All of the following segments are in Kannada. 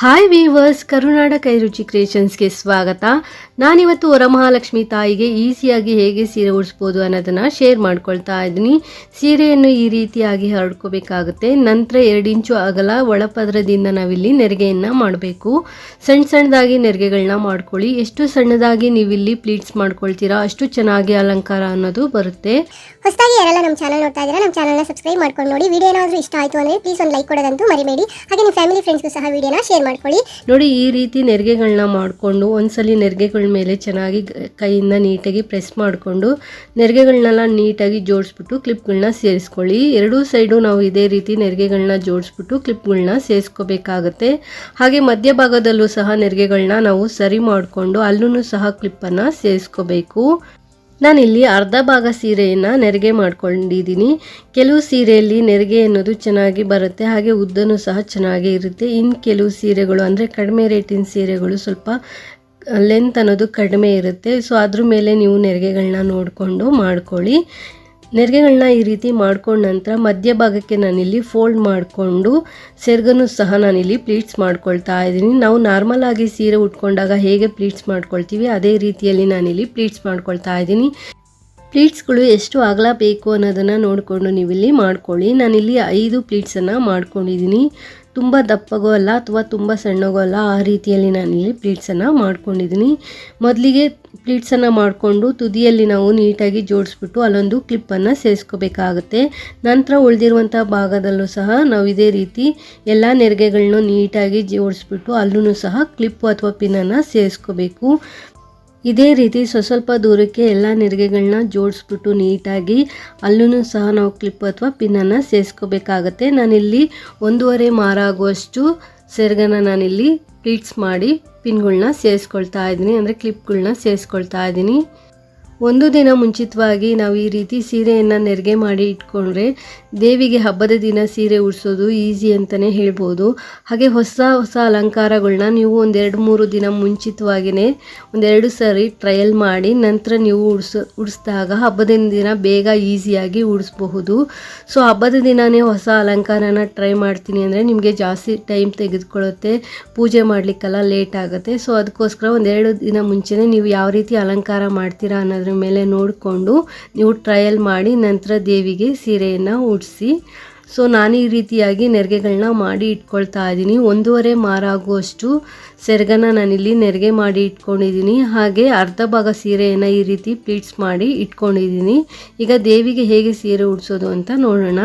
ಹಾಯ್ ವೀವರ್ಸ್ ಕರುನಾಡ ಕೈರುಚಿ ಕ್ರಿಯೇಷನ್ಸ್ಗೆ ಸ್ವಾಗತ. ನಾನಿವತ್ತು ವರಮಹಾಲಕ್ಷ್ಮಿ ತಾಯಿಗೆ ಈಸಿಯಾಗಿ ಹೇಗೆ ಸೀರೆ ಉಡಿಸ್ಬೋದು ಅನ್ನೋದನ್ನು ಶೇರ್ ಮಾಡ್ಕೊಳ್ತಾ ಇದ್ದೀನಿ. ಸೀರೆಯನ್ನು ಈ ರೀತಿಯಾಗಿ ಹರಡ್ಕೋಬೇಕಾಗುತ್ತೆ. ನಂತರ ಎರಡು ಇಂಚು ಅಗಲ, ಒಳಪದರದಿಂದ ನಾವಿಲ್ಲಿ ನೆರಿಗೆಯನ್ನು ಮಾಡಬೇಕು. ಸಣ್ಣ ಸಣ್ಣದಾಗಿ ನೆರಿಗೆಗಳನ್ನ ಮಾಡ್ಕೊಳ್ಳಿ. ಎಷ್ಟು ಸಣ್ಣದಾಗಿ ನೀವಿಲ್ಲಿ ಪ್ಲೀಟ್ಸ್ ಮಾಡ್ಕೊಳ್ತೀರಾ, ಅಷ್ಟು ಚೆನ್ನಾಗಿ ಅಲಂಕಾರ ಅನ್ನೋದು ಬರುತ್ತೆ. ಹೊಸದಾಗಿ ಯಾರೆಲ್ಲ ನಮ್ಮ ಚಾನಲ್ ನೋಡ್ತಾ ಇದ್ದೀರಾ, ನಮ್ಮ ಚಾನಲ್ನ ಸಬ್ಸ್ಕ್ರೈಬ್ ಮಾಡ್ಕೊಂಡು ನೋಡಿ. ವಿಡಿಯೋ ಏನಾದರೂ ಇಷ್ಟ ಆಯಿತು ಅಂದರೆ ಪ್ಲೀಸ್ ಒಂದು ಲೈಕ್ ಕೊಡೋದಂತೂ ಮರಿಬೇಡಿ. ಹಾಗೆ ನಿಮ್ಮ ಫ್ಯಾಮಿಲಿ ಫ್ರೆಂಡ್ಸ್ಗೂ ಸಹ ವಿಡಿಯೋನ ಶೇರ್ ಮಾಡ್ಕೊಳ್ಳಿ. ನೋಡಿ, ಈ ರೀತಿ ನೆರಿಗೆಗಳನ್ನ ಮಾಡಿಕೊಂಡು, ಒಂದ್ಸಲಿ ನೆರಿಗೆಗಳ ಮೇಲೆ ಚೆನ್ನಾಗಿ ಕೈಯಿಂದ ನೀಟಾಗಿ ಪ್ರೆಸ್ ಮಾಡಿಕೊಂಡು ನೆರಿಗೆಗಳನ್ನೆಲ್ಲ ನೀಟಾಗಿ ಜೋಡಿಸ್ಬಿಟ್ಟು ಕ್ಲಿಪ್ಗಳನ್ನ ಸೇರಿಸ್ಕೊಳ್ಳಿ. ಎರಡೂ ಸೈಡು ನಾವು ಇದೇ ರೀತಿ ನೆರಿಗೆಗಳನ್ನ ಜೋಡಿಸ್ಬಿಟ್ಟು ಕ್ಲಿಪ್ಗಳನ್ನ ಸೇರಿಸ್ಕೋಬೇಕಾಗತ್ತೆ. ಹಾಗೆ ಮಧ್ಯಭಾಗದಲ್ಲೂ ಸಹ ನೆರಿಗೆಗಳನ್ನ ನಾವು ಸರಿ ಮಾಡಿಕೊಂಡು ಅಲ್ಲೂ ಸಹ ಕ್ಲಿಪ್ಪನ್ನು ಸೇರಿಸ್ಕೋಬೇಕು. ನಾನಿಲ್ಲಿ ಅರ್ಧ ಭಾಗ ಸೀರೆಯನ್ನು ನೆರಿಗೆ ಮಾಡ್ಕೊಂಡಿದ್ದೀನಿ. ಕೆಲವು ಸೀರೆಯಲ್ಲಿ ನೆರಿಗೆ ಅನ್ನೋದು ಚೆನ್ನಾಗಿ ಬರುತ್ತೆ, ಹಾಗೆ ಉದ್ದನೂ ಸಹ ಚೆನ್ನಾಗಿ ಇರುತ್ತೆ. ಇನ್ನು ಕೆಲವು ಸೀರೆಗಳು ಅಂದರೆ ಕಡಿಮೆ ರೇಟಿನ ಸೀರೆಗಳು ಸ್ವಲ್ಪ ಲೆಂತ್ ಅನ್ನೋದು ಕಡಿಮೆ ಇರುತ್ತೆ. ಸೊ ಅದ್ರ ಮೇಲೆ ನೀವು ನೆರಿಗೆಗಳನ್ನ ನೋಡಿಕೊಂಡು ಮಾಡ್ಕೊಳ್ಳಿ. ನೆರಿಗೆಗಳನ್ನ ಈ ರೀತಿ ಮಾಡ್ಕೊಂಡ ನಂತರ ಮಧ್ಯಭಾಗಕ್ಕೆ ನಾನಿಲ್ಲಿ ಫೋಲ್ಡ್ ಮಾಡಿಕೊಂಡು ಸೆರ್ಗನ್ನು ಸಹ ನಾನಿಲ್ಲಿ ಪ್ಲೀಟ್ಸ್ ಮಾಡ್ಕೊಳ್ತಾ ಇದ್ದೀನಿ. ನಾವು ನಾರ್ಮಲ್ ಆಗಿ ಸೀರೆ ಉಟ್ಕೊಂಡಾಗ ಹೇಗೆ ಪ್ಲೀಟ್ಸ್ ಮಾಡ್ಕೊಳ್ತೀವಿ, ಅದೇ ರೀತಿಯಲ್ಲಿ ನಾನಿಲ್ಲಿ ಪ್ಲೀಟ್ಸ್ ಮಾಡ್ಕೊಳ್ತಾ ಇದ್ದೀನಿ. ಪ್ಲೀಟ್ಸ್ಗಳು ಎಷ್ಟು ಅಗಲ ಬೇಕು ಅನ್ನೋದನ್ನು ನೋಡಿಕೊಂಡು ನೀವಿಲ್ಲಿ ಮಾಡ್ಕೊಳ್ಳಿ. ನಾನಿಲ್ಲಿ ಐದು ಪ್ಲೀಟ್ಸನ್ನು ಮಾಡ್ಕೊಂಡಿದ್ದೀನಿ. ತುಂಬ ದಪ್ಪಗೋ ಅಲ್ಲ ಅಥವಾ ತುಂಬ ಸಣ್ಣಗೋ ಅಲ್ಲ, ಆ ರೀತಿಯಲ್ಲಿ ನಾನಿಲ್ಲಿ ಪ್ಲೀಟ್ಸನ್ನು ಮಾಡ್ಕೊಂಡಿದ್ದೀನಿ. ಮೊದಲಿಗೆ ಪ್ಲೀಟ್ಸನ್ನು ಮಾಡಿಕೊಂಡು ತುದಿಯಲ್ಲಿ ನಾವು ನೀಟಾಗಿ ಜೋಡಿಸ್ಬಿಟ್ಟು ಅಲ್ಲೊಂದು ಕ್ಲಿಪ್ಪನ್ನು ಸೇರಿಸ್ಕೋಬೇಕಾಗುತ್ತೆ. ನಂತರ ಉಳಿದಿರುವಂಥ ಭಾಗದಲ್ಲೂ ಸಹ ನಾವು ಇದೇ ರೀತಿ ಎಲ್ಲ ನೆರಿಗೆಗಳನ್ನೂ ನೀಟಾಗಿ ಜೋಡಿಸ್ಬಿಟ್ಟು ಅಲ್ಲೂ ಸಹ ಕ್ಲಿಪ್ಪು ಅಥವಾ ಪಿನ್ನನ್ನು ಸೇರಿಸ್ಕೋಬೇಕು. ಇದೇ ರೀತಿ ಸ್ವಸ್ವಲ್ಪ ದೂರಕ್ಕೆ ಎಲ್ಲ ನೆರಿಗೆಗಳನ್ನ ಜೋಡಿಸ್ಬಿಟ್ಟು ನೀಟಾಗಿ ಅಲ್ಲೂ ಸಹ ನಾವು ಕ್ಲಿಪ್ ಅಥವಾ ಪಿನ್ನನ್ನು ಸೇರಿಸ್ಕೋಬೇಕಾಗತ್ತೆ. ನಾನಿಲ್ಲಿ ಒಂದೂವರೆ ಮಾರ ಆಗುವಷ್ಟು ಸೆರಗನ್ನ ನಾನಿಲ್ಲಿ ಪ್ಲೀಟ್ಸ್ ಮಾಡಿ ಪಿನ್ಗಳನ್ನ ಸೇರಿಸ್ಕೊಳ್ತಾ ಇದ್ದೀನಿ. ಅಂದರೆ ಕ್ಲಿಪ್ಗಳನ್ನ ಸೇರಿಸ್ಕೊಳ್ತಾ ಇದ್ದೀನಿ. ಒಂದು ದಿನ ಮುಂಚಿತವಾಗಿ ನಾವು ಈ ರೀತಿ ಸೀರೆಯನ್ನು ನೆರಿಗೆ ಮಾಡಿ ಇಟ್ಕೊಂಡ್ರೆ ದೇವಿಗೆ ಹಬ್ಬದ ದಿನ ಸೀರೆ ಉಡಿಸೋದು ಈಸಿ ಅಂತಲೇ ಹೇಳ್ಬೋದು. ಹಾಗೆ ಹೊಸ ಹೊಸ ಅಲಂಕಾರಗಳನ್ನ ನೀವು ಒಂದೆರಡು ಮೂರು ದಿನ ಮುಂಚಿತವಾಗಿಯೇ ಒಂದೆರಡು ಸಾರಿ ಟ್ರಯಲ್ ಮಾಡಿ ನಂತರ ನೀವು ಉಡ್ಸ ಉಡಿಸಿದಾಗ ಹಬ್ಬದ ದಿನ ಬೇಗ ಈಸಿಯಾಗಿ ಉಡಿಸ್ಬಹುದು. ಸೊ ಹಬ್ಬದ ದಿನವೇ ಹೊಸ ಅಲಂಕಾರನ ಟ್ರೈ ಮಾಡ್ತೀನಿ ಅಂದರೆ ನಿಮಗೆ ಜಾಸ್ತಿ ಟೈಮ್ ತೆಗೆದುಕೊಳ್ಳುತ್ತೆ, ಪೂಜೆ ಮಾಡಲಿಕ್ಕೆಲ್ಲ ಲೇಟ್ ಆಗುತ್ತೆ. ಸೊ ಅದಕ್ಕೋಸ್ಕರ ಒಂದೆರಡು ದಿನ ಮುಂಚೆನೇ ನೀವು ಯಾವ ರೀತಿ ಅಲಂಕಾರ ಮಾಡ್ತೀರಾ ಅನ್ನೋದ್ರ ಮೇಲೆ ನೋಡಿಕೊಂಡು ನೀವು ಟ್ರಯಲ್ ಮಾಡಿ ನಂತರ ದೇವಿಗೆ ಸೀರೆಯನ್ನು ಉಡಿಸಿ. ಸೊ ನಾನು ಈ ರೀತಿಯಾಗಿ ನೆರಿಗೆಗಳನ್ನ ಮಾಡಿ ಇಟ್ಕೊಳ್ತಾ ಇದ್ದೀನಿ. ಒಂದೂವರೆ ಮಾರಾಗುವಷ್ಟು ಸೆರಗನ ನಾನಿಲ್ಲಿ ನೆರಿಗೆ ಮಾಡಿ ಇಟ್ಕೊಂಡಿದ್ದೀನಿ. ಹಾಗೆ ಅರ್ಧ ಭಾಗ ಸೀರೆಯನ್ನು ಈ ರೀತಿ ಪ್ಲೀಟ್ಸ್ ಮಾಡಿ ಇಟ್ಕೊಂಡಿದ್ದೀನಿ. ಈಗ ದೇವಿಗೆ ಹೇಗೆ ಸೀರೆ ಉಡಿಸೋದು ಅಂತ ನೋಡೋಣ.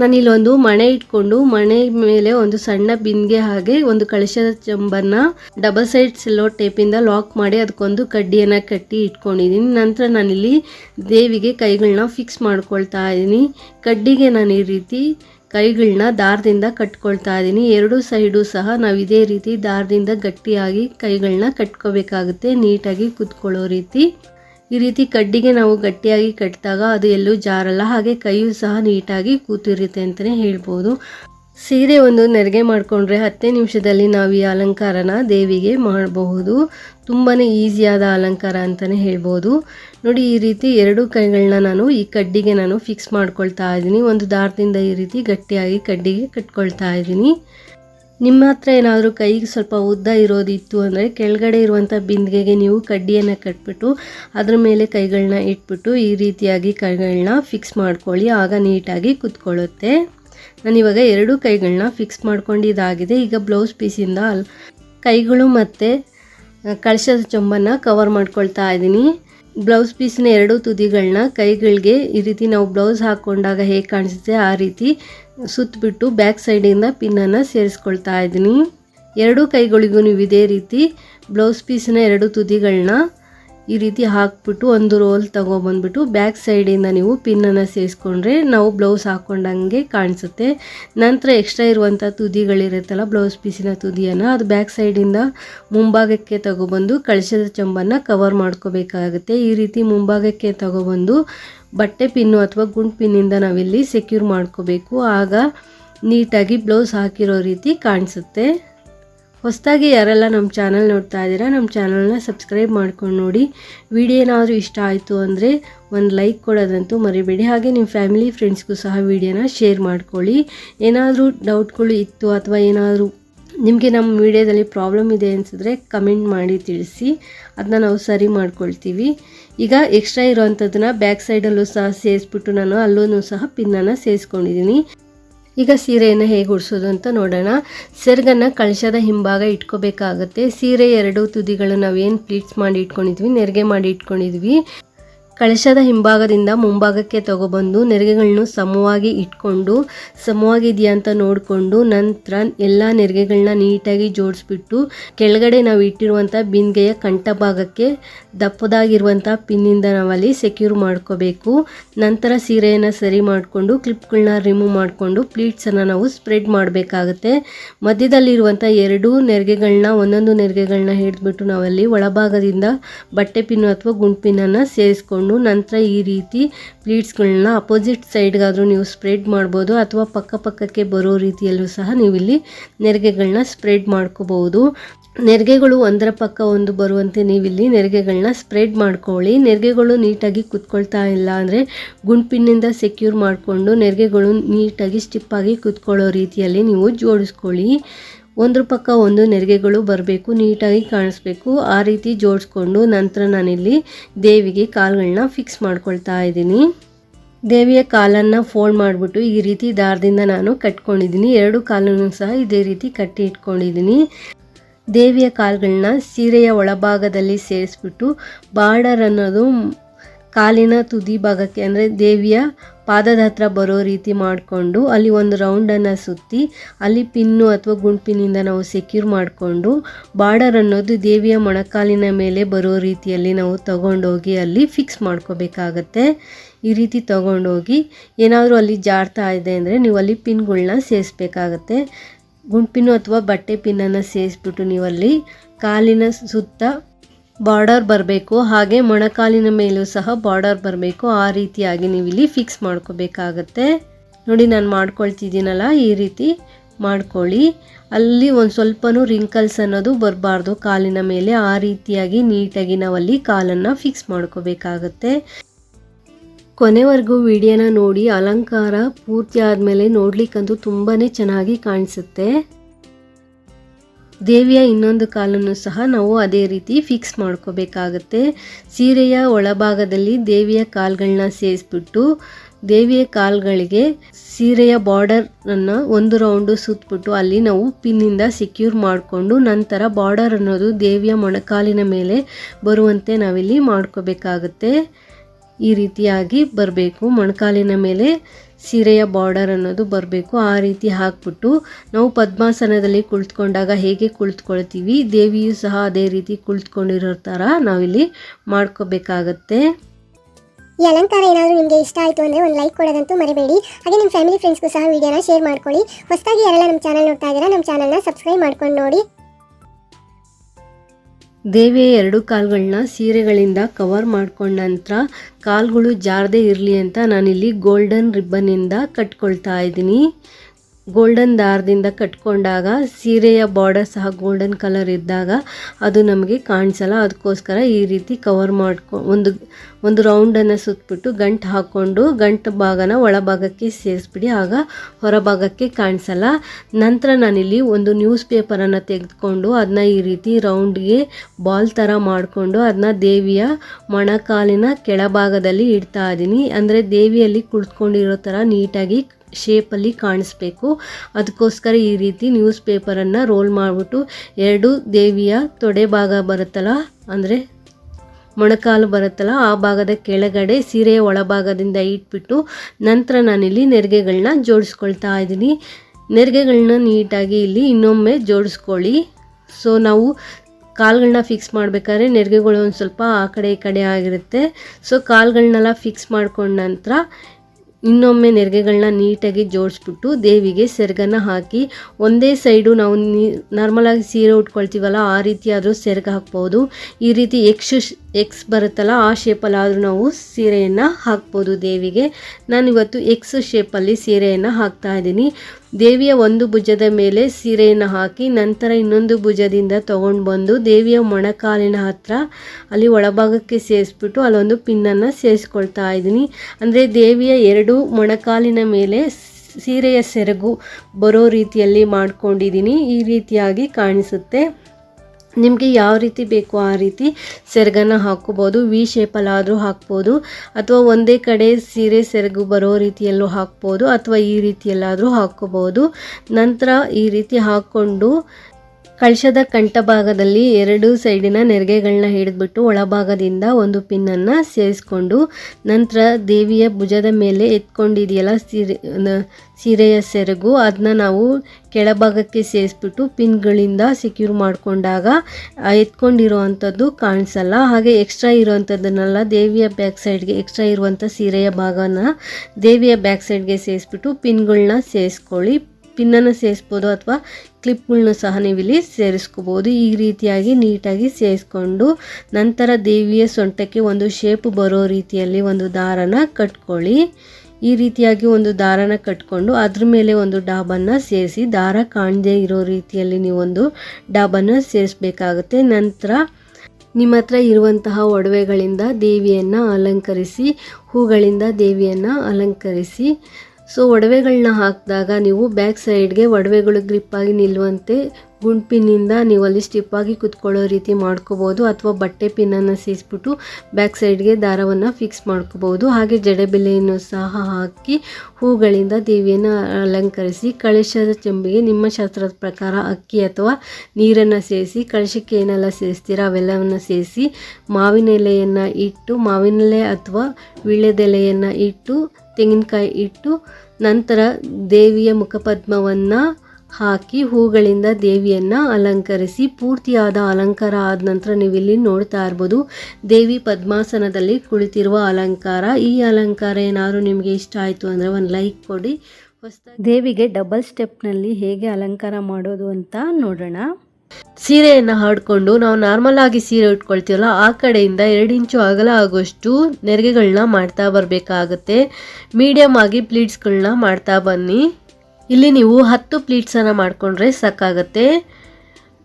ನಾನಿಲ್ಲೊಂದು ಮಣೆ ಇಟ್ಕೊಂಡು ಮಣೆ ಮೇಲೆ ಒಂದು ಸಣ್ಣ ಬಿಂದಿಗೆ ಹಾಗೆ ಒಂದು ಕಳಶದ ಚಂಬನ್ನ ಡಬಲ್ ಸೈಡ್ ಸೆಲ್ಲೋ ಟೇಪಿಂದ ಲಾಕ್ ಮಾಡಿ ಅದಕ್ಕೊಂದು ಕಡ್ಡಿಯನ್ನು ಕಟ್ಟಿ ಇಟ್ಕೊಂಡಿದ್ದೀನಿ. ನಂತರ ನಾನಿಲ್ಲಿ ದೇವಿಗೆ ಕೈಗಳನ್ನ ಫಿಕ್ಸ್ ಮಾಡ್ಕೊಳ್ತಾ ಇದ್ದೀನಿ ಕಡ್ಡಿಗೆ ನಾನು ಈ ರೀತಿ ಕೈಗಳನ್ನ ದಾರದಿಂದ ಕಟ್ಕೊಳ್ತಾ ಇದ್ದೀನಿ ಎರಡು ಸೈಡು ಸಹ ನಾವು ಇದೇ ರೀತಿ ದಾರದಿಂದ ಗಟ್ಟಿಯಾಗಿ ಕೈಗಳನ್ನ ಕಟ್ಕೋಬೇಕಾಗುತ್ತೆ, ನೀಟಾಗಿ ಕುತ್ಕೊಳ್ಳೋ ರೀತಿ. ಈ ರೀತಿ ಕಡ್ಡಿಗೆ ನಾವು ಗಟ್ಟಿಯಾಗಿ ಕಟ್ಟಿದಾಗ ಅದು ಎಲ್ಲೂ ಜಾರಲ್ಲ. ಹಾಗೆ ಕೈಯೂ ಸಹ ನೀಟಾಗಿ ಕೂತಿರುತ್ತೆ ಅಂತಲೇ ಹೇಳ್ಬೋದು. ಸೀರೆ ಒಂದು ನೆರಿಗೆ ಮಾಡಿಕೊಂಡ್ರೆ ಹತ್ತೇ ನಿಮಿಷದಲ್ಲಿ ನಾವು ಈ ಅಲಂಕಾರನ ದೇವಿಗೆ ಮಾಡಬಹುದು. ತುಂಬಾ ಈಸಿಯಾದ ಅಲಂಕಾರ ಅಂತಲೇ ಹೇಳ್ಬೋದು. ನೋಡಿ, ಈ ರೀತಿ ಎರಡು ಕೈಗಳನ್ನ ನಾನು ಈ ಕಡ್ಡಿಗೆ ನಾನು ಫಿಕ್ಸ್ ಮಾಡ್ಕೊಳ್ತಾ ಇದ್ದೀನಿ. ಒಂದು ದಾರದಿಂದ ಈ ರೀತಿ ಗಟ್ಟಿಯಾಗಿ ಕಡ್ಡಿಗೆ ಕಟ್ಕೊಳ್ತಾ ಇದ್ದೀನಿ. ನಿಮ್ಮ ಹತ್ರ ಏನಾದರೂ ಕೈಗೆ ಸ್ವಲ್ಪ ಉದ್ದ ಇರೋದಿತ್ತು ಅಂದರೆ ಕೆಳಗಡೆ ಇರುವಂಥ ಬಿಂದಿಗೆಗೆ ನೀವು ಕಡ್ಡಿಯನ್ನು ಕಟ್ಬಿಟ್ಟು ಅದ್ರ ಮೇಲೆ ಕೈಗಳನ್ನ ಇಟ್ಬಿಟ್ಟು ಈ ರೀತಿಯಾಗಿ ಕೈಗಳನ್ನ ಫಿಕ್ಸ್ ಮಾಡ್ಕೊಳ್ಳಿ. ಆಗ ನೀಟಾಗಿ ಕುತ್ಕೊಳ್ಳುತ್ತೆ. ನಾನಿವಾಗ ಎರಡೂ ಕೈಗಳನ್ನ ಫಿಕ್ಸ್ ಮಾಡ್ಕೊಂಡಿದ್ದಾಗಿದೆ ಈಗ ಬ್ಲೌಸ್ ಪೀಸಿಂದ ಕೈಗಳು ಮತ್ತು ಕಳಶದ ಚೊಂಬನ್ನು ಕವರ್ ಮಾಡ್ಕೊಳ್ತಾ ಇದ್ದೀನಿ. ಬ್ಲೌಸ್ ಪೀಸಿನ ಎರಡೂ ತುದಿಗಳನ್ನ ಕೈಗಳಿಗೆ ಈ ರೀತಿ ನಾವು ಬ್ಲೌಸ್ ಹಾಕ್ಕೊಂಡಾಗ ಹೇಗೆ ಕಾಣಿಸುತ್ತೆ ಆ ರೀತಿ ಸುತ್ತಬಿಟ್ಟು ಬ್ಯಾಕ್ ಸೈಡಿಂದ ಪಿನ್ನನ್ನು ಸೇರಿಸ್ಕೊಳ್ತಾ ಇದ್ದೀನಿ. ಎರಡೂ ಕೈಗಳಿಗೂ ನೀವು ಇದೇ ರೀತಿ ಬ್ಲೌಸ್ ಪೀಸ್ನ ಎರಡು ತುದಿಗಳನ್ನ ಈ ರೀತಿ ಹಾಕ್ಬಿಟ್ಟು ಒಂದು ರೋಲ್ ತಗೊಬಂದ್ಬಿಟ್ಟು ಬ್ಯಾಕ್ ಸೈಡಿಂದ ನೀವು ಪಿನ್ನನ್ನು ಸೇರಿಸ್ಕೊಂಡ್ರೆ ನಾವು ಬ್ಲೌಸ್ ಹಾಕ್ಕೊಂಡಂಗೆ ಕಾಣಿಸುತ್ತೆ. ನಂತರ ಎಕ್ಸ್ಟ್ರಾ ಇರುವಂಥ ತುದಿಗಳಿರುತ್ತಲ್ಲ ಬ್ಲೌಸ್ ಪೀಸಿನ ತುದಿಯನ್ನು ಅದು ಬ್ಯಾಕ್ ಸೈಡಿಂದ ಮುಂಭಾಗಕ್ಕೆ ತಗೊಬಂದು ಕಳಶದ ಚಂಬನ್ನು ಕವರ್ ಮಾಡ್ಕೋಬೇಕಾಗುತ್ತೆ. ಈ ರೀತಿ ಮುಂಭಾಗಕ್ಕೆ ತಗೊಬಂದು ಬಟ್ಟೆ ಪಿನ್ನು ಅಥವಾ ಗುಂಡು ಪಿನ್ನಿಂದ ನಾವಿಲ್ಲಿ ಸೆಕ್ಯೂರ್ ಮಾಡ್ಕೋಬೇಕು. ಆಗ ನೀಟಾಗಿ ಬ್ಲೌಸ್ ಹಾಕಿರೋ ರೀತಿ ಕಾಣಿಸುತ್ತೆ. ಹೊಸದಾಗಿ ಯಾರೆಲ್ಲ ನಮ್ಮ ಚಾನಲ್ ನೋಡ್ತಾ ಇದ್ದೀರಾ, ನಮ್ಮ ಚಾನಲ್ನ ಸಬ್ಸ್ಕ್ರೈಬ್ ಮಾಡ್ಕೊಂಡು ನೋಡಿ. ವಿಡಿಯೋ ಏನಾದರೂ ಇಷ್ಟ ಆಯಿತು ಅಂದರೆ ಒಂದು ಲೈಕ್ ಕೊಡೋದಂತೂ ಮರಿಬೇಡಿ. ಹಾಗೆ ನಿಮ್ಮ ಫ್ಯಾಮಿಲಿ ಫ್ರೆಂಡ್ಸ್ಗೂ ಸಹ ವಿಡಿಯೋನ ಶೇರ್ ಮಾಡ್ಕೊಳ್ಳಿ. ಏನಾದರೂ ಡೌಟ್ಗಳು ಇತ್ತು ಅಥವಾ ಏನಾದರೂ ನಿಮಗೆ ನಮ್ಮ ವಿಡಿಯೋದಲ್ಲಿ ಪ್ರಾಬ್ಲಮ್ ಇದೆ ಅನಿಸಿದ್ರೆ ಕಮೆಂಟ್ ಮಾಡಿ ತಿಳಿಸಿ. ಅದನ್ನ ನಾವು ಸರಿ ಮಾಡ್ಕೊಳ್ತೀವಿ. ಈಗ ಎಕ್ಸ್ಟ್ರಾ ಇರೋವಂಥದ್ದನ್ನ ಬ್ಯಾಕ್ ಸೈಡಲ್ಲೂ ಸಹ ಸೇರಿಸ್ಬಿಟ್ಟು ನಾನು ಅಲ್ಲೂ ಸಹ ಪಿನ್ನನ್ನು ಸೇರಿಸ್ಕೊಂಡಿದ್ದೀನಿ ಈಗ ಸೀರೆಯನ್ನು ಹೇಗೆ ಉಡಿಸೋದು ಅಂತ ನೋಡೋಣ. ಸೆರ್ಗನ್ನು ಕಳಶದ ಹಿಂಭಾಗ ಇಟ್ಕೋಬೇಕಾಗತ್ತೆ. ಸೀರೆ ಎರಡು ತುದಿಗಳು ನಾವೇನು ಪ್ಲೀಟ್ಸ್ ಮಾಡಿ ಇಟ್ಕೊಂಡಿದ್ವಿ, ನೆರಿಗೆ ಮಾಡಿ ಇಟ್ಕೊಂಡಿದ್ವಿ. ಕಳಶದ ಹಿಂಭಾಗದಿಂದ ಮುಂಭಾಗಕ್ಕೆ ತಗೊಬಂದು ನೆರಿಗೆಗಳನ್ನು ಸಮವಾಗಿ ಇಟ್ಕೊಂಡು, ಸಮವಾಗಿದೆಯಾ ಅಂತ ನೋಡಿಕೊಂಡು ನಂತರ ಎಲ್ಲ ನೆರಿಗೆಗಳನ್ನ ನೀಟಾಗಿ ಜೋಡಿಸ್ಬಿಟ್ಟು ಕೆಳಗಡೆ ನಾವು ಇಟ್ಟಿರುವಂಥ ಬಿಂದಿಗೆಯ ಕಂಠ ಭಾಗಕ್ಕೆ ದಪ್ಪದಾಗಿರುವಂಥ ಪಿನ್ನಿಂದ ನಾವಲ್ಲಿ ಸೆಕ್ಯೂರ್ ಮಾಡ್ಕೋಬೇಕು. ನಂತರ ಸೀರೆಯನ್ನು ಸರಿ ಮಾಡಿಕೊಂಡು ಕ್ಲಿಪ್ಗಳನ್ನ ರಿಮೂವ್ ಮಾಡಿಕೊಂಡು ಪ್ಲೀಟ್ಸನ್ನು ನಾವು ಸ್ಪ್ರೆಡ್ ಮಾಡಬೇಕಾಗುತ್ತೆ. ಮಧ್ಯದಲ್ಲಿರುವಂಥ ಎರಡು ನೆರಿಗೆಗಳನ್ನ ಒಂದೊಂದು ನೆರಿಗೆಗಳನ್ನ ಹಿಡಿದ್ಬಿಟ್ಟು ನಾವಲ್ಲಿ ಒಳಭಾಗದಿಂದ ಬಟ್ಟೆ ಪಿನ್ನು ಅಥವಾ ಗುಂಡು ಪಿನ್ನನ್ನು ಸೇರಿಸ್ಕೊಂಡು ನಂತರ ಈ ರೀತಿ ಪ್ಲೀಟ್ಸ್ಗಳನ್ನ ಅಪೋಸಿಟ್ ಸೈಡ್ಗಾದರೂ ನೀವು ಸ್ಪ್ರೆಡ್ ಮಾಡ್ಬೋದು ಅಥವಾ ಪಕ್ಕ ಪಕ್ಕಕ್ಕೆ ಬರೋ ರೀತಿಯಲ್ಲೂ ಸಹ ನೀವು ಇಲ್ಲಿ ನೆರಿಗೆಗಳನ್ನ ಸ್ಪ್ರೆಡ್ ಮಾಡ್ಕೋಬಹುದು ನೆರಿಗೆಗಳು ಒಂದರ ಪಕ್ಕ ಒಂದು ಬರುವಂತೆ ನೀವಿಲ್ಲಿ ನೆರಿಗೆಗಳನ್ನ ಸ್ಪ್ರೆಡ್ ಮಾಡ್ಕೊಳ್ಳಿ. ನೆರಿಗೆಗಳು ನೀಟಾಗಿ ಕುತ್ಕೊಳ್ತಾ ಇಲ್ಲ ಅಂದರೆ ಗುಂಪಿನಿಂದ ಸೆಕ್ಯೂರ್ ಮಾಡಿಕೊಂಡು ನೆರಿಗೆಗಳು ನೀಟಾಗಿ ಸ್ಟಿಪ್ಪಾಗಿ ಕುತ್ಕೊಳ್ಳೋ ರೀತಿಯಲ್ಲಿ ನೀವು ಜೋಡಿಸ್ಕೊಳ್ಳಿ. ಒಂದ್ರ ಪಕ್ಕ ಒಂದು ನೆರಿಗೆಗಳು ಬರಬೇಕು, ನೀಟಾಗಿ ಕಾಣಿಸ್ಬೇಕು. ಆ ರೀತಿ ಜೋಡಿಸ್ಕೊಂಡು ನಂತರ ನಾನಿಲ್ಲಿ ದೇವಿಗೆ ಕಾಲುಗಳನ್ನ ಫಿಕ್ಸ್ ಮಾಡ್ಕೊಳ್ತಾ ಇದ್ದೀನಿ. ದೇವಿಯ ಕಾಲನ್ನು ಫೋಲ್ಡ್ ಮಾಡಿಬಿಟ್ಟು ಈ ರೀತಿ ದಾರದಿಂದ ನಾನು ಕಟ್ಕೊಂಡಿದ್ದೀನಿ. ಎರಡು ಕಾಲನ್ನು ಸಹ ಇದೇ ರೀತಿ ಕಟ್ಟಿ ಇಟ್ಕೊಂಡಿದ್ದೀನಿ. ದೇವಿಯ ಕಾಲುಗಳನ್ನ ಸೀರೆಯ ಒಳಭಾಗದಲ್ಲಿ ಸೇರಿಸ್ಬಿಟ್ಟು ಬಾರ್ಡರ್ ಅನ್ನೋದು ಕಾಲಿನ ತುದಿ ಭಾಗಕ್ಕೆ ಅಂದರೆ ದೇವಿಯ ಪಾದದ ಹತ್ರ ಬರೋ ರೀತಿ ಮಾಡಿಕೊಂಡು ಅಲ್ಲಿ ಒಂದು ರೌಂಡನ್ನು ಸುತ್ತಿ ಅಲ್ಲಿ ಪಿನ್ನು ಅಥವಾ ಗುಂಪಿನಿಂದ ನಾವು ಸೆಕ್ಯೂರ್ ಮಾಡಿಕೊಂಡು ಬಾರ್ಡರ್ ಅನ್ನೋದು ದೇವಿಯ ಮೊಣಕಾಲಿನ ಮೇಲೆ ಬರೋ ರೀತಿಯಲ್ಲಿ ನಾವು ತಗೊಂಡೋಗಿ ಅಲ್ಲಿ ಫಿಕ್ಸ್ ಮಾಡ್ಕೋಬೇಕಾಗತ್ತೆ. ಈ ರೀತಿ ತಗೊಂಡೋಗಿ ಏನಾದರೂ ಅಲ್ಲಿ ಜಾರ್ತಾ ಇದೆ ಅಂದರೆ ನೀವು ಅಲ್ಲಿ ಪಿನ್ಗಳನ್ನ ಸೇರಿಸ್ಬೇಕಾಗತ್ತೆ. ಗುಂಪಿನ್ನು ಅಥವಾ ಬಟ್ಟೆ ಪಿನ್ನನ್ನು ಸೇರಿಸ್ಬಿಟ್ಟು ನೀವಲ್ಲಿ ಕಾಲಿನ ಸುತ್ತ ಬಾರ್ಡರ್ ಬರಬೇಕು, ಹಾಗೆ ಮೊಣಕಾಲಿನ ಮೇಲೂ ಸಹ ಬಾರ್ಡರ್ ಬರಬೇಕು. ಆ ರೀತಿಯಾಗಿ ನೀವು ಇಲ್ಲಿ ಫಿಕ್ಸ್ ಮಾಡ್ಕೋಬೇಕಾಗತ್ತೆ. ನೋಡಿ, ನಾನು ಮಾಡ್ಕೊಳ್ತಿದ್ದೀನಲ್ಲ, ಈ ರೀತಿ ಮಾಡ್ಕೊಳ್ಳಿ. ಅಲ್ಲಿ ಒಂದು ಸ್ವಲ್ಪನೂ ರಿಂಕಲ್ಸ್ ಅನ್ನೋದು ಬರಬಾರ್ದು. ಕಾಲಿನ ಮೇಲೆ ಆ ರೀತಿಯಾಗಿ ನೀಟಾಗಿ ನಾವಲ್ಲಿ ಕಾಲನ್ನು ಫಿಕ್ಸ್ ಮಾಡ್ಕೋಬೇಕಾಗತ್ತೆ. ಕೊನೆವರೆಗೂ ವಿಡಿಯೋನ ನೋಡಿ, ಅಲಂಕಾರ ಪೂರ್ತಿ ಆದಮೇಲೆ ನೋಡ್ಲಿಕ್ಕಂತೂ ತುಂಬಾ ಚೆನ್ನಾಗಿ ಕಾಣಿಸುತ್ತೆ. ದೇವಿಯ ಇನ್ನೊಂದು ಕಾಲನ್ನು ಸಹ ನಾವು ಅದೇ ರೀತಿ ಫಿಕ್ಸ್ ಮಾಡ್ಕೋಬೇಕಾಗತ್ತೆ. ಸೀರೆಯ ಒಳಭಾಗದಲ್ಲಿ ದೇವಿಯ ಕಾಲುಗಳನ್ನ ಸೇರಿಸ್ಬಿಟ್ಟು, ದೇವಿಯ ಕಾಲುಗಳಿಗೆ ಸೀರೆಯ ಬಾರ್ಡರನ್ನು ಒಂದು ರೌಂಡು ಸುತ್ತಬಿಟ್ಟು ಅಲ್ಲಿ ನಾವು ಪಿನ್ನಿಂದ ಸೆಕ್ಯೂರ್ ಮಾಡಿಕೊಂಡು ನಂತರ ಬಾರ್ಡರ್ ಅನ್ನೋದು ದೇವಿಯ ಮೊಣಕಾಲಿನ ಮೇಲೆ ಬರುವಂತೆ ನಾವಿಲ್ಲಿ ಮಾಡ್ಕೋಬೇಕಾಗತ್ತೆ. ಈ ರೀತಿಯಾಗಿ ಬರಬೇಕು ಮೊಣಕಾಲಿನ ಮೇಲೆ. ಸೀರೆಯ ಬಾರ್ಡರ್ ಅನ್ನೋದು ಬರಬೇಕು. ಆ ರೀತಿ ಹಾಕ್ಬಿಟ್ಟು ನಾವು ಪದ್ಮಾಸನದಲ್ಲಿ ಕುಳಿತುಕೊಂಡಾಗ ಹೇಗೆ ಕುಳಿತುಕೊಳ್ತೀವಿ, ದೇವಿಯು ಸಹ ಅದೇ ರೀತಿ ಕುಳಿತುಕೊಂಡಿರೋ ಥರ ನಾವಿಲ್ಲಿ ಮಾಡ್ಕೋಬೇಕಾಗತ್ತೆ. ಈ ಅಲಂಕಾರ ಏನಾದರೂ ನಿಮಗೆ ಇಷ್ಟ ಆಯಿತು ಅಂದರೆ ಒಂದು ಲೈಕ್ ಕೊಡೋದಂತೂ ಮರಿಬೇಡಿ. ಹಾಗೆ ನಿಮ್ಮ ಫ್ಯಾಮಿಲಿ ಫ್ರೆಂಡ್ಸ್ಗೂ ಸಹ ವೀಡಿಯೋನ ಶೇರ್ ಮಾಡ್ಕೊಳ್ಳಿ. ಹೊಸದಾಗಿ ಯಾರೆಲ್ಲ ನಮ್ಮ ಚಾನಲ್ ನೋಡ್ತಾ ಇದ್ದೀರಾ, ನಮ್ಮ ಚಾನಲ್ನ ಸಬ್ಸ್ಕ್ರೈಬ್ ಮಾಡ್ಕೊಂಡು ನೋಡಿ. ದೇವಿಯ ಎರಡು ಕಾಲುಗಳನ್ನ ಸೀರೆಗಳಿಂದ ಕವರ್ ಮಾಡ್ಕೊಂಡ ನಂತರ ಕಾಲುಗಳು ಜಾರದೇ ಇರಲಿ ಅಂತ ನಾನಿಲ್ಲಿ ಗೋಲ್ಡನ್ ರಿಬ್ಬನ್ನಿಂದ ಕಟ್ಕೊಳ್ತಾ ಇದ್ದೀನಿ. ಗೋಲ್ಡನ್ ದಾರದಿಂದ ಕಟ್ಕೊಂಡಾಗ ಸೀರೆಯ ಬಾರ್ಡರ್ ಸಹ ಗೋಲ್ಡನ್ ಕಲರ್ ಇದ್ದಾಗ ಅದು ನಮಗೆ ಕಾಣಿಸಲ್ಲ. ಅದಕ್ಕೋಸ್ಕರ ಈ ರೀತಿ ಕವರ್ ಮಾಡ್ಕೊ, ಒಂದು ಒಂದು ರೌಂಡನ್ನು ಸುತ್ತಬಿಟ್ಟು ಗಂಟು ಹಾಕ್ಕೊಂಡು ಗಂಟು ಭಾಗನ ಒಳಭಾಗಕ್ಕೆ ಸೇರಿಸ್ಬಿಡಿ. ಆಗ ಹೊರಭಾಗಕ್ಕೆ ಕಾಣಿಸಲ್ಲ. ನಂತರ ನಾನಿಲ್ಲಿ ಒಂದು ನ್ಯೂಸ್ ಪೇಪರನ್ನು ತೆಗೆದುಕೊಂಡು ಅದನ್ನ ಈ ರೀತಿ ರೌಂಡ್ಗೆ ಬಾಲ್ ಥರ ಮಾಡಿಕೊಂಡು ಅದನ್ನ ದೇವಿಯ ಮೊಣಕಾಲಿನ ಕೆಳಭಾಗದಲ್ಲಿ ಇಡ್ತಾ ಇದ್ದೀನಿ. ಅಂದರೆ ದೇವಿಯಲ್ಲಿ ಕುಳಿತುಕೊಂಡಿರೋ ಥರ ನೀಟಾಗಿ ಶೇಪಲ್ಲಿ ಕಾಣಿಸ್ಬೇಕು. ಅದಕ್ಕೋಸ್ಕರ ಈ ರೀತಿ ನ್ಯೂಸ್ ಪೇಪರನ್ನು ರೋಲ್ ಮಾಡಿಬಿಟ್ಟು ಎರಡು ದೇವಿಯ ತೊಡೆ ಭಾಗ ಬರುತ್ತಲ್ಲ, ಅಂದರೆ ಮೊಣಕಾಲು ಬರುತ್ತಲ್ಲ, ಆ ಭಾಗದ ಕೆಳಗಡೆ ಸೀರೆಯ ಒಳಭಾಗದಿಂದ ಇಟ್ಬಿಟ್ಟು ನಂತರ ನಾನಿಲ್ಲಿ ನೆರಿಗೆಗಳನ್ನ ಜೋಡಿಸ್ಕೊಳ್ತಾ ಇದ್ದೀನಿ. ನೆರಿಗೆಗಳನ್ನ ನೀಟಾಗಿ ಇಲ್ಲಿ ಇನ್ನೊಮ್ಮೆ ಜೋಡಿಸ್ಕೊಳ್ಳಿ. ಸೊ ನಾವು ಕಾಲುಗಳನ್ನ ಫಿಕ್ಸ್ ಮಾಡಬೇಕಾದ್ರೆ ನೆರಿಗೆಗಳು ಒಂದು ಸ್ವಲ್ಪ ಆ ಕಡೆ ಈ ಕಡೆ ಆಗಿರುತ್ತೆ. ಸೊ ಕಾಲುಗಳನ್ನೆಲ್ಲ ಫಿಕ್ಸ್ ಮಾಡ್ಕೊಂಡ ನಂತರ ಇನ್ನೊಮ್ಮೆ ನೆರಿಗೆಗಳನ್ನ ನೀಟಾಗಿ ಜೋಡಿಸ್ಬಿಟ್ಟು ದೇವಿಗೆ ಸೆರಗನ್ನು ಹಾಕಿ ಒಂದೇ ಸೈಡು ನಾವು ನೀ ನಾರ್ಮಲಾಗಿ ಸೀರೆ ಉಟ್ಕೊಳ್ತೀವಲ್ಲ, ಆ ರೀತಿ ಆದರೂ ಸೆರಗು ಹಾಕ್ಬೋದು. ಈ ರೀತಿ ಎಕ್ಸ್ ಎಕ್ಸ್ ಬರುತ್ತಲ್ಲ, ಆ ಶೇಪಲ್ಲಾದರೂ ನಾವು ಸೀರೆಯನ್ನು ಹಾಕ್ಬೋದು ದೇವಿಗೆ. ನಾನು ಇವತ್ತು ಎಕ್ಸ್ ಶೇಪಲ್ಲಿ ಸೀರೆಯನ್ನು ಹಾಕ್ತಾ ಇದ್ದೀನಿ. ದೇವಿಯ ಒಂದು ಭುಜದ ಮೇಲೆ ಸೀರೆಯನ್ನು ಹಾಕಿ, ನಂತರ ಇನ್ನೊಂದು ಭುಜದಿಂದ ತೊಗೊಂಡು ಬಂದು ದೇವಿಯ ಮೊಣಕಾಲಿನ ಹತ್ರ ಅಲ್ಲಿ ಒಳಭಾಗಕ್ಕೆ ಸೇರಿಸ್ಬಿಟ್ಟು ಅಲ್ಲೊಂದು ಪಿನ್ನನ್ನು ಸೇರಿಸ್ಕೊಳ್ತಾ ಇದ್ದೀನಿ. ಅಂದರೆ ದೇವಿಯ ಎರಡು ಮೊಣಕಾಲಿನ ಮೇಲೆ ಸೀರೆಯ ಸೆರಗು ಬರೋ ರೀತಿಯಲ್ಲಿ ಮಾಡ್ಕೊಂಡಿದ್ದೀನಿ. ಈ ರೀತಿಯಾಗಿ ಕಾಣಿಸುತ್ತೆ. ನಿಮಗೆ ಯಾವ ರೀತಿ ಬೇಕು ಆ ರೀತಿ ಸೆರಗನ್ನು ಹಾಕ್ಕೋಬೋದು ವಿ ಶೇಪಲ್ಲಾದರೂ ಹಾಕ್ಬೋದು, ಅಥವಾ ಒಂದೇ ಕಡೆ ಸೀರೆ ಸೆರಗು ಬರೋ ರೀತಿಯಲ್ಲೂ ಹಾಕ್ಬೋದು, ಅಥವಾ ಈ ರೀತಿಯಲ್ಲಾದರೂ ಹಾಕ್ಕೋಬೋದು. ನಂತರ ಈ ರೀತಿ ಹಾಕ್ಕೊಂಡು ಕಳಶದ ಕಂಠ ಭಾಗದಲ್ಲಿ ಎರಡು ಸೈಡಿನ ನೆರಿಗೆಗಳನ್ನ ಹಿಡಿದ್ಬಿಟ್ಟು ಒಳಭಾಗದಿಂದ ಒಂದು ಪಿನ್ನನ್ನು ಸೇರಿಸ್ಕೊಂಡು ನಂತರ ದೇವಿಯ ಭುಜದ ಮೇಲೆ ಎತ್ಕೊಂಡಿದೆಯಲ್ಲ ಸೀರೆ ಸೀರೆಯ ಸೆರಗು ಅದನ್ನ ನಾವು ಕೆಳಭಾಗಕ್ಕೆ ಸೇರಿಸ್ಬಿಟ್ಟು ಪಿನ್ಗಳಿಂದ ಸೆಕ್ಯೂರ್ ಮಾಡಿಕೊಂಡಾಗ ಎತ್ಕೊಂಡಿರುವಂಥದ್ದು ಕಾಣಿಸಲ್ಲ. ಹಾಗೆ ಎಕ್ಸ್ಟ್ರಾ ಇರೋವಂಥದ್ದನ್ನೆಲ್ಲ ದೇವಿಯ ಬ್ಯಾಕ್ ಸೈಡ್ಗೆ ಎಕ್ಸ್ಟ್ರಾ ಇರುವಂಥ ಸೀರೆಯ ಭಾಗನ ದೇವಿಯ ಬ್ಯಾಕ್ ಸೈಡ್ಗೆ ಸೇರಿಸ್ಬಿಟ್ಟು ಪಿನ್ಗಳನ್ನ ಸೇರಿಸ್ಕೊಳ್ಳಿ. ಪಿನ್ನನ್ನು ಸೇರಿಸ್ಬೋದು ಅಥವಾ ಕ್ಲಿಪ್ಗಳ್ನ ಸಹ ನೀವು ಇಲ್ಲಿ ಸೇರಿಸ್ಕೋಬೋದು. ಈ ರೀತಿಯಾಗಿ ನೀಟಾಗಿ ಸೇರಿಸ್ಕೊಂಡು ನಂತರ ದೇವಿಯ ಸೊಂಟಕ್ಕೆ ಒಂದು ಶೇಪ್ ಬರೋ ರೀತಿಯಲ್ಲಿ ಒಂದು ದಾರನ ಕಟ್ಕೊಳ್ಳಿ. ಈ ರೀತಿಯಾಗಿ ಒಂದು ದಾರನ ಕಟ್ಕೊಂಡು ಅದ್ರ ಮೇಲೆ ಒಂದು ಡಾಬನ್ನು ಸೇರಿಸಿ, ದಾರ ಕಾಣದೇ ಇರೋ ರೀತಿಯಲ್ಲಿ ನೀವೊಂದು ಡಾಬನ್ನು ಸೇರಿಸ್ಬೇಕಾಗುತ್ತೆ. ನಂತರ ನಿಮ್ಮ ಹತ್ರ ಇರುವಂತಹ ಒಡವೆಗಳಿಂದ ದೇವಿಯನ್ನು ಅಲಂಕರಿಸಿ, ಹೂಗಳಿಂದ ದೇವಿಯನ್ನು ಅಲಂಕರಿಸಿ ಸೊ ಒಡವೆಗಳನ್ನ ಹಾಕಿದಾಗ ನೀವು ಬ್ಯಾಕ್ ಸೈಡ್ಗೆ ಒಡವೆಗಳು ಗ್ರಿಪ್ಪಾಗಿ ನಿಲ್ಲುವಂತೆ ಗುಂಡ್ಪಿನಿಂದ ನೀವು ಅಲ್ಲಿ ಸ್ಟಿಪ್ಪಾಗಿ ಕುತ್ಕೊಳ್ಳೋ ರೀತಿ ಮಾಡ್ಕೋಬೋದು ಅಥವಾ ಬಟ್ಟೆ ಪಿನ್ನನ್ನು ಸೇರಿಸ್ಬಿಟ್ಟು ಬ್ಯಾಕ್ ಸೈಡ್ಗೆ ದಾರವನ್ನು ಫಿಕ್ಸ್ ಮಾಡ್ಕೋಬೋದು. ಹಾಗೆ ಜಡೆಬೆಲೆಯನ್ನು ಸಹ ಹಾಕಿ ಹೂಗಳಿಂದ ದೇವಿಯನ್ನು ಅಲಂಕರಿಸಿ ಕಳಶದ ಚೆಂಬಿಗೆ ನಿಮ್ಮ ಶಾಸ್ತ್ರದ ಪ್ರಕಾರ ಅಕ್ಕಿ ಅಥವಾ ನೀರನ್ನು ಸೇರಿಸಿ, ಕಳಶಕ್ಕೆ ಏನೆಲ್ಲ ಸೇರಿಸ್ತೀರ ಅವೆಲ್ಲವನ್ನು ಸೇರಿಸಿ ಮಾವಿನ ಎಲೆಯನ್ನು ಇಟ್ಟು, ಮಾವಿನ ಎಲೆ ಅಥವಾ ವೀಳ್ಯದೆಲೆಯನ್ನು ಇಟ್ಟು, ತೆಂಗಿನಕಾಯಿ ಇಟ್ಟು ನಂತರ ದೇವಿಯ ಮುಖಪದ್ಮವನ್ನು ಹಾಕಿ ಹೂಗಳಿಂದ ದೇವಿಯನ್ನು ಅಲಂಕರಿಸಿ ಪೂರ್ತಿಯಾದ ಅಲಂಕಾರ ಆದ ನಂತರ ನೀವು ಇಲ್ಲಿ ನೋಡ್ತಾ ಇರ್ಬೋದು. ದೇವಿ ಪದ್ಮಾಸನದಲ್ಲಿ ಕುಳಿತಿರುವ ಅಲಂಕಾರ. ಈ ಅಲಂಕಾರ ಏನಾದರೂ ನಿಮಗೆ ಇಷ್ಟ ಆಯಿತು ಅಂದರೆ ಒಂದು ಲೈಕ್ ಕೊಡಿ. ಹೊಸ ದೇವಿಗೆ ಡಬಲ್ ಸ್ಟೆಪ್ನಲ್ಲಿ ಹೇಗೆ ಅಲಂಕಾರ ಮಾಡೋದು ಅಂತ ನೋಡೋಣ. ಸೀರೆಯನ್ನು ಹಾಡ್ಕೊಂಡು ನಾವು ನಾರ್ಮಲ್ ಆಗಿ ಸೀರೆ ಉಟ್ಕೊಳ್ತೀವಲ್ಲ, ಆ ಕಡೆಯಿಂದ ಎರಡು ಇಂಚು ಅಗಲ ಆಗೋಷ್ಟು ನೆರಿಗೆಗಳನ್ನ ಮಾಡ್ತಾ ಬರಬೇಕಾಗುತ್ತೆ. ಮೀಡಿಯಮ್ ಆಗಿ ಪ್ಲೀಟ್ಸ್ಗಳನ್ನ ಮಾಡ್ತಾ ಬನ್ನಿ. ಇಲ್ಲಿ ನೀವು ಹತ್ತು ಪ್ಲೀಟ್ಸನ್ನು ಮಾಡಿಕೊಂಡ್ರೆ ಸಾಕಾಗತ್ತೆ.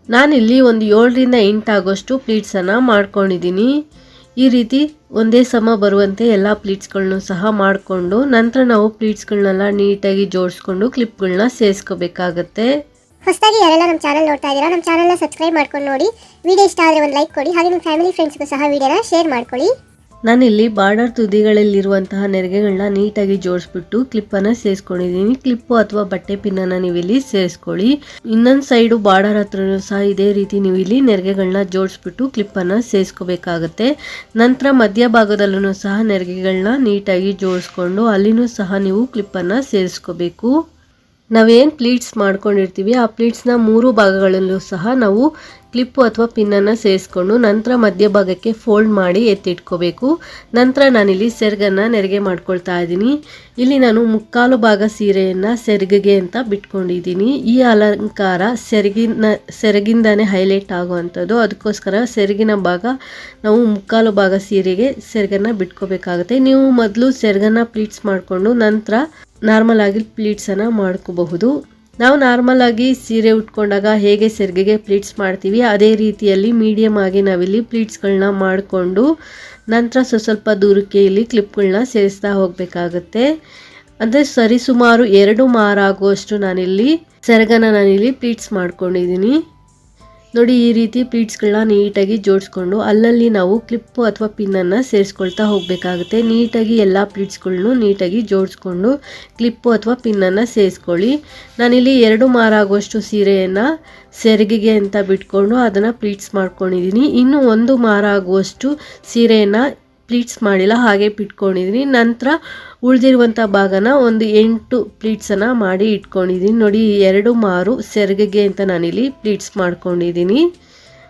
ನಾನಿಲ್ಲಿ ಒಂದು ಏಳರಿಂದ ಎಂಟಾಗೋಷ್ಟು ಪ್ಲೀಟ್ಸನ್ನು ಮಾಡ್ಕೊಂಡಿದ್ದೀನಿ. ಈ ರೀತಿ ಒಂದೇ ಸಮ ಬರುವಂತೆ ಎಲ್ಲ ಪ್ಲೀಟ್ಸ್ಗಳನ್ನೂ ಸಹ ಮಾಡಿಕೊಂಡು ನಂತರ ನಾವು ಪ್ಲೀಟ್ಸ್ಗಳನ್ನೆಲ್ಲ ನೀಟಾಗಿ ಜೋಡಿಸ್ಕೊಂಡು ಕ್ಲಿಪ್ಗಳನ್ನ ಸೇರಿಸ್ಕೋಬೇಕಾಗತ್ತೆ. ಹೊಸದಾಗಿ ಯಾರೆಲ್ಲ ನಮ್ಮ ಚಾನಲ್ ನೋಡ್ತಾ ಇದ್ದೀರಾ ನಮ್ಮ ಚಾನಲ್ನ ಸಬ್ಸ್ಕ್ರೈಬ್ ಮಾಡ್ಕೊಂಡು ನೋಡಿ. ವಿಡಿಯೋ ಇಷ್ಟ ಆದರೆ ಒಂದು ಲೈಕ್ ಕೊಡಿ. ಹಾಗೆ ನಿಮ್ಮ ಫ್ಯಾಮಿಲಿ ಫ್ರೆಂಡ್ಸ್ಗೂ ಸಹ ವಿಡಿಯೋನ ಶೇರ್ ಮಾಡ್ಕೊಳ್ಳಿ ನಾನಿಲ್ಲಿ ಬಾರ್ಡರ್ ತುದಿಗಳಲ್ಲಿರುವಂತಹ ನೆರಿಗೆಗಳನ್ನ ನೀಟಾಗಿ ಜೋಡಿಸ್ಬಿಟ್ಟು ಕ್ಲಿಪ್ಪನ್ನು ಸೇರಿಸ್ಕೊಂಡಿದ್ದೀನಿ. ಕ್ಲಿಪ್ಪು ಅಥವಾ ಬಟ್ಟೆ ಪಿನ್ನನ್ನು ನೀವು ಇಲ್ಲಿ ಸೇರಿಸ್ಕೊಳ್ಳಿ. ಇನ್ನೊಂದು ಸೈಡು ಬಾರ್ಡರ್ ಹತ್ರನೂ ಸಹ ಇದೇ ರೀತಿ ನೀವು ಇಲ್ಲಿ ನೆರಿಗೆಗಳನ್ನ ಜೋಡಿಸ್ಬಿಟ್ಟು ಕ್ಲಿಪ್ಪನ್ನು ಸೇರಿಸ್ಕೋಬೇಕಾಗತ್ತೆ. ನಂತರ ಮಧ್ಯಭಾಗದಲ್ಲೂ ಸಹ ನೆರಿಗೆಗಳನ್ನ ನೀಟಾಗಿ ಜೋಡಿಸ್ಕೊಂಡು ಅಲ್ಲಿನೂ ಸಹ ನೀವು ಕ್ಲಿಪ್ಪನ್ನು ಸೇರಿಸ್ಕೋಬೇಕು. ನಾವೇನು ಪ್ಲೀಟ್ಸ್ ಮಾಡ್ಕೊಂಡಿರ್ತೀವಿ, ಆ ಪ್ಲೀಟ್ಸ್ನ ಮೂರು ಭಾಗಗಳಲ್ಲೂ ಸಹ ನಾವು ಕ್ಲಿಪ್ಪು ಅಥವಾ ಪಿನ್ನನ್ನು ಸೇರಿಸ್ಕೊಂಡು ನಂತರ ಮಧ್ಯಭಾಗಕ್ಕೆ ಫೋಲ್ಡ್ ಮಾಡಿ ಎತ್ತಿಟ್ಕೋಬೇಕು. ನಂತರ ನಾನಿಲ್ಲಿ ಸೆರ್ಗನ್ನು ನೆರಿಗೆ ಮಾಡ್ಕೊಳ್ತಾ ಇದ್ದೀನಿ. ಇಲ್ಲಿ ನಾನು ಮುಕ್ಕಾಲು ಭಾಗ ಸೀರೆಯನ್ನು ಸೆರಗಿಗೆ ಅಂತ ಬಿಟ್ಕೊಂಡಿದ್ದೀನಿ. ಈ ಅಲಂಕಾರ ಸೆರಗಿನ, ಸೆರಗಿಂದಾನೇ ಹೈಲೈಟ್ ಆಗುವಂಥದ್ದು. ಅದಕ್ಕೋಸ್ಕರ ಸೆರಗಿನ ಭಾಗ ನಾವು ಮುಕ್ಕಾಲು ಭಾಗ ಸೀರೆಗೆ ಸೆರಗನ್ನು ಬಿಟ್ಕೋಬೇಕಾಗುತ್ತೆ. ನೀವು ಮೊದಲು ಸೆರಗನ್ನು ಪ್ಲೀಟ್ಸ್ ಮಾಡಿಕೊಂಡು ನಂತರ ನಾರ್ಮಲ್ ಆಗಿ ಪ್ಲೀಟ್ಸನ್ನು ಮಾಡ್ಕೋಬಹುದು. ನಾವು ನಾರ್ಮಲ್ ಆಗಿ ಸೀರೆ ಉಟ್ಕೊಂಡಾಗ ಹೇಗೆ ಸೆರಗಿಗೆ ಪ್ಲೀಟ್ಸ್ ಮಾಡ್ತೀವಿ, ಅದೇ ರೀತಿಯಲ್ಲಿ ಮೀಡಿಯಮ್ ಆಗಿ ನಾವಿಲ್ಲಿ ಪ್ಲೀಟ್ಸ್ಗಳನ್ನ ಮಾಡಿಕೊಂಡು ನಂತರ ಸ್ವಲ್ಪ ಸ್ವಲ್ಪ ದೂರಕ್ಕೆ ಇಲ್ಲಿ ಕ್ಲಿಪ್ಗಳನ್ನ ಸೇರಿಸ್ತಾ ಹೋಗಬೇಕಾಗುತ್ತೆ. ಅಂದರೆ ಸರಿಸುಮಾರು ಎರಡು ಮಾರಾಗುವಷ್ಟು ನಾನಿಲ್ಲಿ ಸೆರಗನ್ನ ನಾನಿಲ್ಲಿ ಪ್ಲೀಟ್ಸ್ ಮಾಡ್ಕೊಂಡಿದ್ದೀನಿ ನೋಡಿ, ಈ ರೀತಿ ಪ್ಲೀಟ್ಸ್ಗಳನ್ನ ನೀಟಾಗಿ ಜೋಡಿಸ್ಕೊಂಡು ಅಲ್ಲಲ್ಲಿ ನಾವು ಕ್ಲಿಪ್ಪು ಅಥವಾ ಪಿನ್ನನ್ನು ಸೇರಿಸ್ಕೊಳ್ತಾ ಹೋಗಬೇಕಾಗುತ್ತೆ. ನೀಟಾಗಿ ಎಲ್ಲ ಪ್ಲೀಟ್ಸ್ಗಳನ್ನು ನೀಟಾಗಿ ಜೋಡಿಸ್ಕೊಂಡು ಕ್ಲಿಪ್ಪು ಅಥವಾ ಪಿನ್ನನ್ನು ಸೇರಿಸ್ಕೊಳ್ಳಿ. ನಾನಿಲ್ಲಿ ಎರಡು ಮಾರಾಗುವಷ್ಟು ಸೀರೆಯನ್ನು ಸೆರಗಿಗೆ ಅಂತ ಬಿಟ್ಕೊಂಡು ಅದನ್ನು ಪ್ಲೀಟ್ಸ್ ಮಾಡ್ಕೊಂಡಿದ್ದೀನಿ. ಇನ್ನು ಒಂದು ಮಾರ ಆಗುವಷ್ಟು ಸೀರೆಯನ್ನು ಪ್ಲೀಟ್ಸ್ ಮಾಡಿಲ್ಲ, ಹಾಗೆ ಬಿಟ್ಕೊಂಡಿದ್ದೀನಿ ನಂತರ ಉಳಿದಿರುವಂಥ ಭಾಗನ ಒಂದು ಎಂಟು ಪ್ಲೀಟ್ಸನ್ನು ಮಾಡಿ ಇಟ್ಕೊಂಡಿದ್ದೀನಿ ನೋಡಿ, ಎರಡು ಮಾರು ಸೆರಗಿಗೆ ಅಂತ ನಾನಿಲ್ಲಿ ಪ್ಲೀಟ್ಸ್ ಮಾಡ್ಕೊಂಡಿದ್ದೀನಿ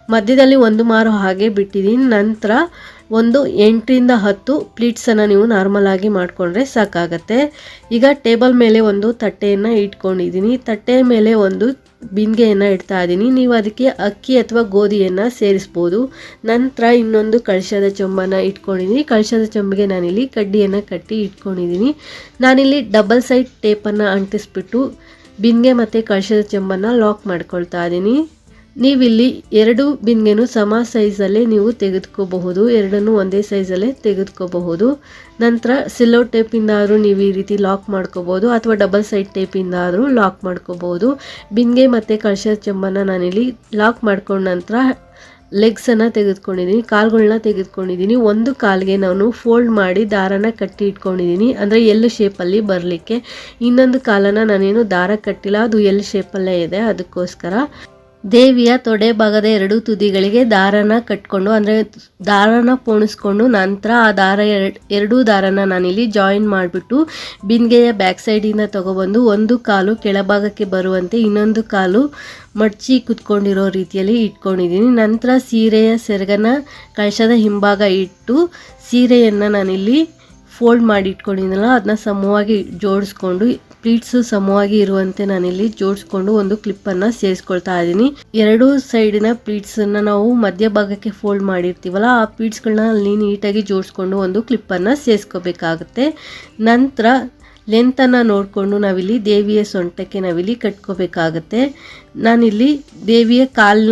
ಮಧ್ಯದಲ್ಲಿ ಒಂದು ಮಾರು ಹಾಗೆ ಬಿಟ್ಟಿದ್ದೀನಿ ನಂತರ ಒಂದು ಎಂಟರಿಂದ ಹತ್ತು ಪ್ಲೀಟ್ಸನ್ನು ನೀವು ನಾರ್ಮಲಾಗಿ ಮಾಡಿಕೊಂಡ್ರೆ ಸಾಕಾಗತ್ತೆ. ಈಗ ಟೇಬಲ್ ಮೇಲೆ ಒಂದು ತಟ್ಟೆಯನ್ನು ಇಟ್ಕೊಂಡಿದ್ದೀನಿ ತಟ್ಟೆಯ ಮೇಲೆ ಒಂದು ಬಿಂದಿಗೆಯನ್ನು ಇಡ್ತಾ ಇದ್ದೀನಿ. ನೀವು ಅದಕ್ಕೆ ಅಕ್ಕಿ ಅಥವಾ ಗೋಧಿಯನ್ನು ಸೇರಿಸ್ಬೋದು. ನಂತರ ಇನ್ನೊಂದು ಕಳಶದ ಚೊಂಬನ್ನು ಇಟ್ಕೊಂಡಿದ್ದೀನಿ. ಕಳಶದ ಚೊಂಬಿಗೆ ನಾನಿಲ್ಲಿ ಕಡ್ಡಿಯನ್ನು ಕಟ್ಟಿ ಇಟ್ಕೊಂಡಿದ್ದೀನಿ. ನಾನಿಲ್ಲಿ ಡಬಲ್ ಸೈಡ್ ಟೇಪನ್ನು ಅಂಟಿಸ್ಬಿಟ್ಟು ಬಿಂದಿಗೆ ಮತ್ತು ಕಳಶದ ಚೊಂಬನ್ನು ಲಾಕ್ ಮಾಡ್ಕೊಳ್ತಾ ಇದ್ದೀನಿ. ನೀವಿಲ್ಲಿ ಎರಡು ಬಿಂದಿಗೆನೂ ಸಮ ಸೈಜಲ್ಲೇ ನೀವು ತೆಗೆದುಕೋಬಹುದು. ಎರಡನ್ನೂ ಒಂದೇ ಸೈಜಲ್ಲೇ ತೆಗೆದುಕೋಬಹುದು. ನಂತರ ಸಿಲ್ಲೋ ಟೇಪಿಂದಾದರೂ ನೀವು ಈ ರೀತಿ ಲಾಕ್ ಮಾಡ್ಕೋಬೋದು ಅಥವಾ ಡಬಲ್ ಸೈಡ್ ಟೇಪಿಂದಾದರೂ ಲಾಕ್ ಮಾಡ್ಕೋಬಹುದು. ಬಿಂದಿಗೆ ಮತ್ತು ಕಳಶ ಚೆಂಬನ್ನು ನಾನಿಲ್ಲಿ ಲಾಕ್ ಮಾಡ್ಕೊಂಡ ನಂತರ ಲೆಗ್ಸನ್ನು ತೆಗೆದುಕೊಂಡಿದ್ದೀನಿ ಕಾಲುಗಳನ್ನ ತೆಗೆದುಕೊಂಡಿದ್ದೀನಿ. ಒಂದು ಕಾಲಿಗೆ ನಾನು ಫೋಲ್ಡ್ ಮಾಡಿ ದಾರನ ಕಟ್ಟಿ ಇಟ್ಕೊಂಡಿದ್ದೀನಿ. ಅಂದರೆ ಎಲ್ ಶೇಪಲ್ಲಿ ಬರಲಿಕ್ಕೆ. ಇನ್ನೊಂದು ಕಾಲನ್ನು ನಾನೇನು ದಾರ ಕಟ್ಟಿಲ್ಲ, ಅದು ಎಲ್ ಶೇಪಲ್ಲೇ ಇದೆ, ಅದಕ್ಕೋಸ್ಕರ. ದೇವಿಯ ತೊಡೆ ಭಾಗದ ಎರಡು ತುದಿಗಳಿಗೆ ದಾರನ ಕಟ್ಕೊಂಡು, ಅಂದರೆ ದಾರನ ಪೋಣಿಸ್ಕೊಂಡು ನಂತರ ಆ ದಾರ ಎರಡು, ಎರಡೂ ದಾರನ ನಾನಿಲ್ಲಿ ಜಾಯಿನ್ ಮಾಡಿಬಿಟ್ಟು ಬಿಂದಿಗೆಯ ಬ್ಯಾಕ್ ಸೈಡಿಂದ ತೊಗೊಬಂದು ಒಂದು ಕಾಲು ಕೆಳಭಾಗಕ್ಕೆ ಬರುವಂತೆ ಇನ್ನೊಂದು ಕಾಲು ಮಡ್ಚಿ ಕುತ್ಕೊಂಡಿರೋ ರೀತಿಯಲ್ಲಿ ಇಟ್ಕೊಂಡಿದ್ದೀನಿ. ನಂತರ ಸೀರೆಯ ಸೆರಗನ ಕಳಶದ ಹಿಂಭಾಗ ಇಟ್ಟು ಸೀರೆಯನ್ನು ನಾನಿಲ್ಲಿ ಫೋಲ್ಡ್ ಮಾಡಿ ಇಟ್ಕೊಂಡಿದ್ದೀನಲ್ಲ, ಅದನ್ನ ಸಮವಾಗಿ ಜೋಡಿಸ್ಕೊಂಡು ಪ್ಲೀಟ್ಸು ಸಮವಾಗಿ ಇರುವಂತೆ ನಾನಿಲ್ಲಿ ಜೋಡಿಸ್ಕೊಂಡು ಒಂದು ಕ್ಲಿಪ್ಪನ್ನು ಸೇರಿಸ್ಕೊಳ್ತಾ ಇದ್ದೀನಿ. ಎರಡು ಸೈಡಿನ ಪ್ಲೀಟ್ಸನ್ನು ನಾವು ಮಧ್ಯಭಾಗಕ್ಕೆ ಫೋಲ್ಡ್ ಮಾಡಿರ್ತೀವಲ್ಲ, ಆ ಪ್ಲೀಟ್ಸ್ಗಳನ್ನ ಅಲ್ಲಿ ನೀಟಾಗಿ ಜೋಡಿಸ್ಕೊಂಡು ಒಂದು ಕ್ಲಿಪ್ಪನ್ನು ಸೇರಿಸ್ಕೋಬೇಕಾಗುತ್ತೆ. ನಂತರ ಲೆಂತನ್ನು ನೋಡಿಕೊಂಡು ನಾವಿಲ್ಲಿ ದೇವಿಯ ಸೊಂಟಕ್ಕೆ ನಾವಿಲ್ಲಿ ಕಟ್ಕೋಬೇಕಾಗತ್ತೆ. ನಾನಿಲ್ಲಿ ದೇವಿಯ ಕಾಲ್,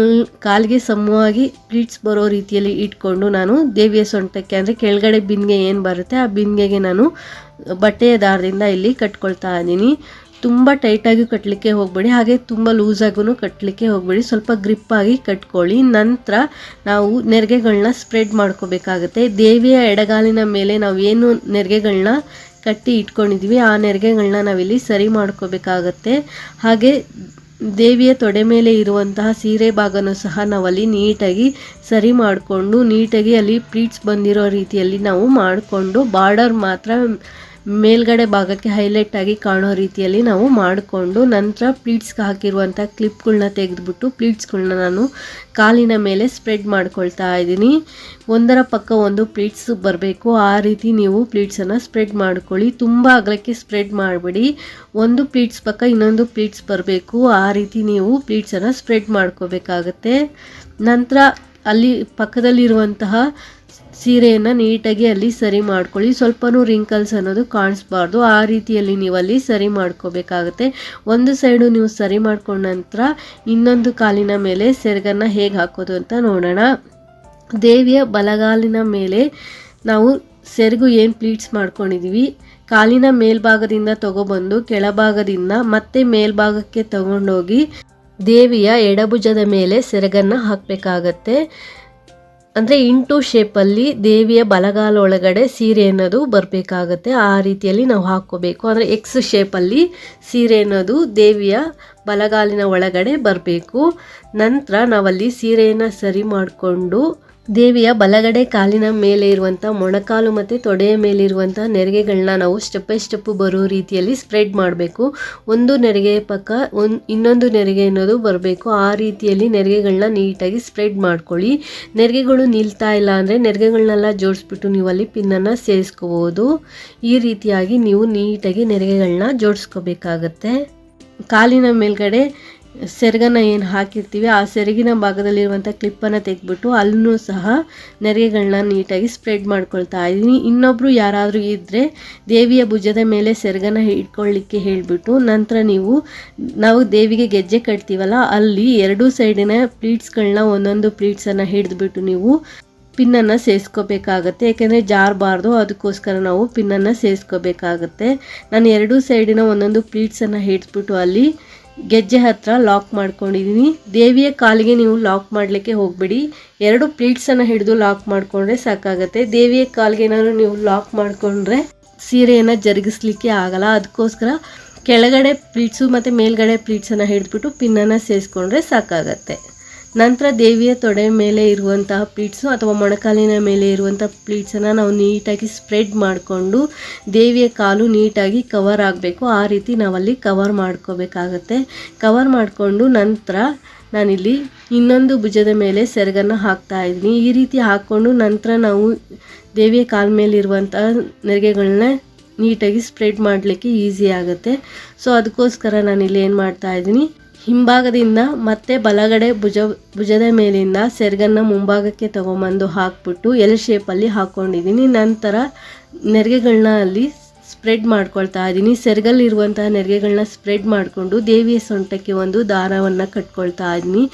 ಕಾಲಿಗೆ ಸಮವಾಗಿ ಪ್ಲೀಟ್ಸ್ ಬರೋ ರೀತಿಯಲ್ಲಿ ಇಟ್ಕೊಂಡು ನಾನು ದೇವಿಯ ಸೊಂಟಕ್ಕೆ ಅಂದರೆ ಕೆಳಗಡೆ ಬಿಂದಿಗೆ ಏನು ಬರುತ್ತೆ ಆ ಬಿಂದಿಗೆಗೆ ನಾನು ಬಟ್ಟೆಯ ದಾರದಿಂದ ಇಲ್ಲಿ ಕಟ್ಕೊಳ್ತಾ ಇದ್ದೀನಿ. ತುಂಬ ಟೈಟಾಗಿ ಕಟ್ಟಲಿಕ್ಕೆ ಹೋಗಬೇಡಿ, ಹಾಗೆ ತುಂಬ ಲೂಸಾಗೂ ಕಟ್ಟಲಿಕ್ಕೆ ಹೋಗಬೇಡಿ, ಸ್ವಲ್ಪ ಗ್ರಿಪ್ಪಾಗಿ ಕಟ್ಕೊಳ್ಳಿ. ನಂತರ ನಾವು ನೆರಿಗೆಗಳನ್ನ ಸ್ಪ್ರೆಡ್ ಮಾಡ್ಕೋಬೇಕಾಗತ್ತೆ. ದೇವಿಯ ಎಡಗಾಲಿನ ಮೇಲೆ ನಾವು ಏನು ನೆರಿಗೆಗಳನ್ನ ಕಟ್ಟಿ ಇಟ್ಕೊಂಡಿದ್ವಿ. ಆ ನೆರಿಗೆಗಳನ್ನ ನಾವಿಲ್ಲಿ ಸರಿ ಮಾಡ್ಕೋಬೇಕಾಗತ್ತೆ. ಹಾಗೆ ದೇವಿಯ ತೊಡೆ ಮೇಲೆ ಇರುವಂತಹ ಸೀರೆ ಭಾಗನೂ ಸಹ ನಾವಲ್ಲಿ ನೀಟಾಗಿ ಸರಿ ಮಾಡಿಕೊಂಡು, ನೀಟಾಗಿ ಅಲ್ಲಿ ಪ್ಲೀಟ್ಸ್ ಬಂದಿರೋ ರೀತಿಯಲ್ಲಿ ನಾವು ಮಾಡಿಕೊಂಡು, ಬಾರ್ಡರ್ ಮಾತ್ರ ಮೇಲ್ಗಡೆ ಭಾಗಕ್ಕೆ ಹೈಲೈಟ್ ಆಗಿ ಕಾಣೋ ರೀತಿಯಲ್ಲಿ ನಾವು ಮಾಡಿಕೊಂಡು ನಂತರ ಪ್ಲೀಟ್ಸ್ಗೆ ಹಾಕಿರುವಂಥ ಕ್ಲಿಪ್ಗಳನ್ನ ತೆಗೆದುಬಿಟ್ಟು ಪ್ಲೀಟ್ಸ್ಗಳನ್ನ ನಾನು ಕಾಲಿನ ಮೇಲೆ ಸ್ಪ್ರೆಡ್ ಮಾಡ್ಕೊಳ್ತಾ ಇದ್ದೀನಿ. ಒಂದರ ಪಕ್ಕ ಒಂದು ಪ್ಲೀಟ್ಸ್ ಬರಬೇಕು. ಆ ರೀತಿ ನೀವು ಪ್ಲೀಟ್ಸನ್ನು ಸ್ಪ್ರೆಡ್ ಮಾಡ್ಕೊಳ್ಳಿ. ತುಂಬ ಅಗಲಕ್ಕೆ ಸ್ಪ್ರೆಡ್ ಮಾಡಬೇಡಿ. ಒಂದು ಪ್ಲೀಟ್ಸ್ ಪಕ್ಕ ಇನ್ನೊಂದು ಪ್ಲೀಟ್ಸ್ ಬರಬೇಕು. ಆ ರೀತಿ ನೀವು ಪ್ಲೀಟ್ಸನ್ನು ಸ್ಪ್ರೆಡ್ ಮಾಡ್ಕೋಬೇಕಾಗತ್ತೆ. ನಂತರ ಅಲ್ಲಿ ಪಕ್ಕದಲ್ಲಿರುವಂತಹ ಸೀರೆಯನ್ನು ನೀಟಾಗಿ ಅಲ್ಲಿ ಸರಿ ಮಾಡ್ಕೊಳ್ಳಿ. ಸ್ವಲ್ಪನೂ ರಿಂಕಲ್ಸ್ ಅನ್ನೋದು ಕಾಣಿಸ್ಬಾರ್ದು. ಆ ರೀತಿಯಲ್ಲಿ ನೀವು ಅಲ್ಲಿ ಸರಿ ಮಾಡ್ಕೋಬೇಕಾಗುತ್ತೆ. ಒಂದು ಸೈಡು ನೀವು ಸರಿ ಮಾಡ್ಕೊಂಡ ನಂತರ ಇನ್ನೊಂದು ಕಾಲಿನ ಮೇಲೆ ಸೆರಗನ್ನು ಹೇಗೆ ಹಾಕೋದು ಅಂತ ನೋಡೋಣ. ದೇವಿಯ ಬಲಗಾಲಿನ ಮೇಲೆ ನಾವು ಸೆರಗು ಏನು ಪ್ಲೀಟ್ಸ್ ಮಾಡ್ಕೊಂಡಿದ್ದೀವಿ ಕಾಲಿನ ಮೇಲ್ಭಾಗದಿಂದ ತಗೊಬಂದು ಕೆಳಭಾಗದಿಂದ ಮತ್ತೆ ಮೇಲ್ಭಾಗಕ್ಕೆ ತಗೊಂಡೋಗಿ ದೇವಿಯ ಎಡಭುಜದ ಮೇಲೆ ಸೆರಗನ್ನು ಹಾಕಬೇಕಾಗತ್ತೆ. ಅಂದರೆ ಇಂಟು ಶೇಪಲ್ಲಿ ದೇವಿಯ ಬಲಗಾಲ ಒಳಗಡೆ ಸೀರೆ ಅನ್ನೋದು ಬರಬೇಕಾಗತ್ತೆ. ಆ ರೀತಿಯಲ್ಲಿ ನಾವು ಹಾಕ್ಕೋಬೇಕು. ಅಂದರೆ ಎಕ್ಸ್ ಶೇಪಲ್ಲಿ ಸೀರೆ ಅನ್ನೋದು ದೇವಿಯ ಬಲಗಾಲಿನ ಒಳಗಡೆ ಬರಬೇಕು. ನಂತರ ನಾವಲ್ಲಿ ಸೀರೆಯನ್ನು ಸರಿ ಮಾಡಿಕೊಂಡು ದೇವಿಯ ಬಲಗಡೆ ಕಾಲಿನ ಮೇಲೆ ಇರುವಂಥ ಮೊಣಕಾಲು ಮತ್ತು ತೊಡೆಯ ಮೇಲಿರುವಂಥ ನೆರಿಗೆಗಳನ್ನ ನಾವು ಸ್ಟೆಪ್ ಬೈ ಸ್ಟೆಪ್ಪು ಬರೋ ರೀತಿಯಲ್ಲಿ ಸ್ಪ್ರೆಡ್ ಮಾಡಬೇಕು. ಒಂದು ನೆರಿಗೆಯ ಪಕ್ಕ ಒಂದು ಇನ್ನೊಂದು ನೆರಿಗೆ ಅನ್ನೋದು ಬರಬೇಕು. ಆ ರೀತಿಯಲ್ಲಿ ನೆರಿಗೆಗಳನ್ನ ನೀಟಾಗಿ ಸ್ಪ್ರೆಡ್ ಮಾಡ್ಕೊಳ್ಳಿ. ನೆರಿಗೆಗಳು ನಿಲ್ತಾ ಇಲ್ಲ ಅಂದರೆ ನೆರಿಗೆಗಳನ್ನೆಲ್ಲ ಜೋಡಿಸ್ಬಿಟ್ಟು ನೀವು ಅಲ್ಲಿ ಪಿನ್ನನ್ನು ಸೇರಿಸ್ಕೋಬೋದು. ಈ ರೀತಿಯಾಗಿ ನೀವು ನೀಟಾಗಿ ನೆರಿಗೆಗಳನ್ನ ಜೋಡಿಸ್ಕೋಬೇಕಾಗತ್ತೆ. ಕಾಲಿನ ಮೇಲ್ಗಡೆ ಸೆರಗನ್ನ ಏನು ಹಾಕಿರ್ತೀವಿ, ಆ ಸೆರಗಿನ ಭಾಗದಲ್ಲಿರುವಂಥ ಕ್ಲಿಪ್ಪನ್ನು ತೆಗೆದ್ಬಿಟ್ಟು ಅಲ್ಲೂ ಸಹ ನೆರಿಗೆಗಳನ್ನ ನೀಟಾಗಿ ಸ್ಪ್ರೆಡ್ ಮಾಡ್ಕೊಳ್ತಾ ಇದ್ದೀನಿ. ಇನ್ನೊಬ್ಬರು ಯಾರಾದರೂ ಇದ್ದರೆ ದೇವಿಯ ಭುಜದ ಮೇಲೆ ಸೆರಗನ್ನ ಇಟ್ಕೊಳ್ಳಿಕ್ಕೆ ಹೇಳಿಬಿಟ್ಟು ನಂತರ ನೀವು, ನಾವು ದೇವಿಗೆ ಗೆಜ್ಜೆ ಕಟ್ತೀವಲ್ಲ, ಅಲ್ಲಿ ಎರಡೂ ಸೈಡಿನ ಪ್ಲೀಟ್ಸ್ಗಳನ್ನ ಒಂದೊಂದು ಪ್ಲೀಟ್ಸನ್ನು ಹಿಡಿದ್ಬಿಟ್ಟು ನೀವು ಪಿನ್ನನ್ನು ಸೇರಿಸ್ಕೋಬೇಕಾಗತ್ತೆ ಯಾಕೆಂದರೆ ಜಾರಬಾರ್ದು, ಅದಕ್ಕೋಸ್ಕರ ನಾವು ಪಿನ್ನನ್ನು ಸೇರಿಸ್ಕೋಬೇಕಾಗತ್ತೆ ನಾನು ಎರಡೂ ಸೈಡಿನ ಒಂದೊಂದು ಪ್ಲೀಟ್ಸನ್ನು ಹಿಡಿದ್ಬಿಟ್ಟು ಅಲ್ಲಿ ಗೆಜ್ಜೆ ಹತ್ರ ಲಾಕ್ ಮಾಡ್ಕೊಂಡಿದ್ದೀನಿ ದೇವಿಯ ಕಾಲಿಗೆ ನೀವು ಲಾಕ್ ಮಾಡಲಿಕ್ಕೆ ಹೋಗಬೇಡಿ. ಎರಡು ಪ್ಲೀಟ್ಸನ್ನು ಹಿಡಿದು ಲಾಕ್ ಮಾಡಿಕೊಂಡ್ರೆ ಸಾಕಾಗತ್ತೆ. ದೇವಿಯ ಕಾಲಿಗೆ ಏನಾದ್ರು ನೀವು ಲಾಕ್ ಮಾಡಿಕೊಂಡ್ರೆ ಸೀರೆಯನ್ನು ಜರುಗಿಸ್ಲಿಕ್ಕೆ ಆಗಲ್ಲ. ಅದಕ್ಕೋಸ್ಕರ ಕೆಳಗಡೆ ಪ್ಲೀಟ್ಸು ಮತ್ತು ಮೇಲ್ಗಡೆ ಪ್ಲೀಟ್ಸನ್ನು ಹಿಡಿದ್ಬಿಟ್ಟು ಪಿನ್ನನ್ನು ಸೇರಿಸ್ಕೊಂಡ್ರೆ ಸಾಕಾಗತ್ತೆ. ನಂತರ ದೇವಿಯ ತೊಡೆ ಮೇಲೆ ಇರುವಂತಹ ಪ್ಲೀಟ್ಸು ಅಥವಾ ಮೊಣಕಾಲಿನ ಮೇಲೆ ಇರುವಂಥ ಪ್ಲೀಟ್ಸನ್ನು ನಾವು ನೀಟಾಗಿ ಸ್ಪ್ರೆಡ್ ಮಾಡಿಕೊಂಡು ದೇವಿಯ ಕಾಲು ನೀಟಾಗಿ ಕವರ್ ಆಗಬೇಕು. ಆ ರೀತಿ ನಾವಲ್ಲಿ ಕವರ್ ಮಾಡ್ಕೋಬೇಕಾಗತ್ತೆ. ಕವರ್ ಮಾಡಿಕೊಂಡು ನಂತರ ನಾನಿಲ್ಲಿ ಇನ್ನೊಂದು ಭುಜದ ಮೇಲೆ ಸೆರಗನ್ನು ಹಾಕ್ತಾ ಇದ್ದೀನಿ. ಈ ರೀತಿ ಹಾಕ್ಕೊಂಡು ನಂತರ ನಾವು ದೇವಿಯ ಕಾಲ ಮೇಲಿರುವಂಥ ನೆರಿಗೆಗಳನ್ನ ನೀಟಾಗಿ ಸ್ಪ್ರೆಡ್ ಮಾಡಲಿಕ್ಕೆ ಈಸಿ ಆಗುತ್ತೆ. ಸೊ ಅದಕ್ಕೋಸ್ಕರ ನಾನಿಲ್ಲಿ ಏನು ಮಾಡ್ತಾ ಇದ್ದೀನಿ? ಹಿಂಭಾಗದಿಂದ ಮತ್ತೆ ಬಲಗಡೆ ಭುಜ, ಭುಜದ ಮೇಲಿಂದ ಸೆರಗನ್ನು ಮುಂಭಾಗಕ್ಕೆ ತಗೊಂಬಂದು ಹಾಕ್ಬಿಟ್ಟು ಎಲ್ ಶೇಪಲ್ಲಿ ಹಾಕ್ಕೊಂಡಿದ್ದೀನಿ ನಂತರ ನೆರಿಗೆಗಳನ್ನ ಅಲ್ಲಿ ಸ್ಪ್ರೆಡ್ ಮಾಡ್ಕೊಳ್ತಾ ಇದ್ದೀನಿ. ಸೆರಗಲ್ಲಿರುವಂತಹ ನೆರಿಗೆಗಳನ್ನ ಸ್ಪ್ರೆಡ್ ಮಾಡಿಕೊಂಡು ದೇವಿಯ ಸೊಂಟಕ್ಕೆ ಒಂದು ದಾರವನ್ನು ಕಟ್ಕೊಳ್ತಾ ಇದ್ದೀನಿ.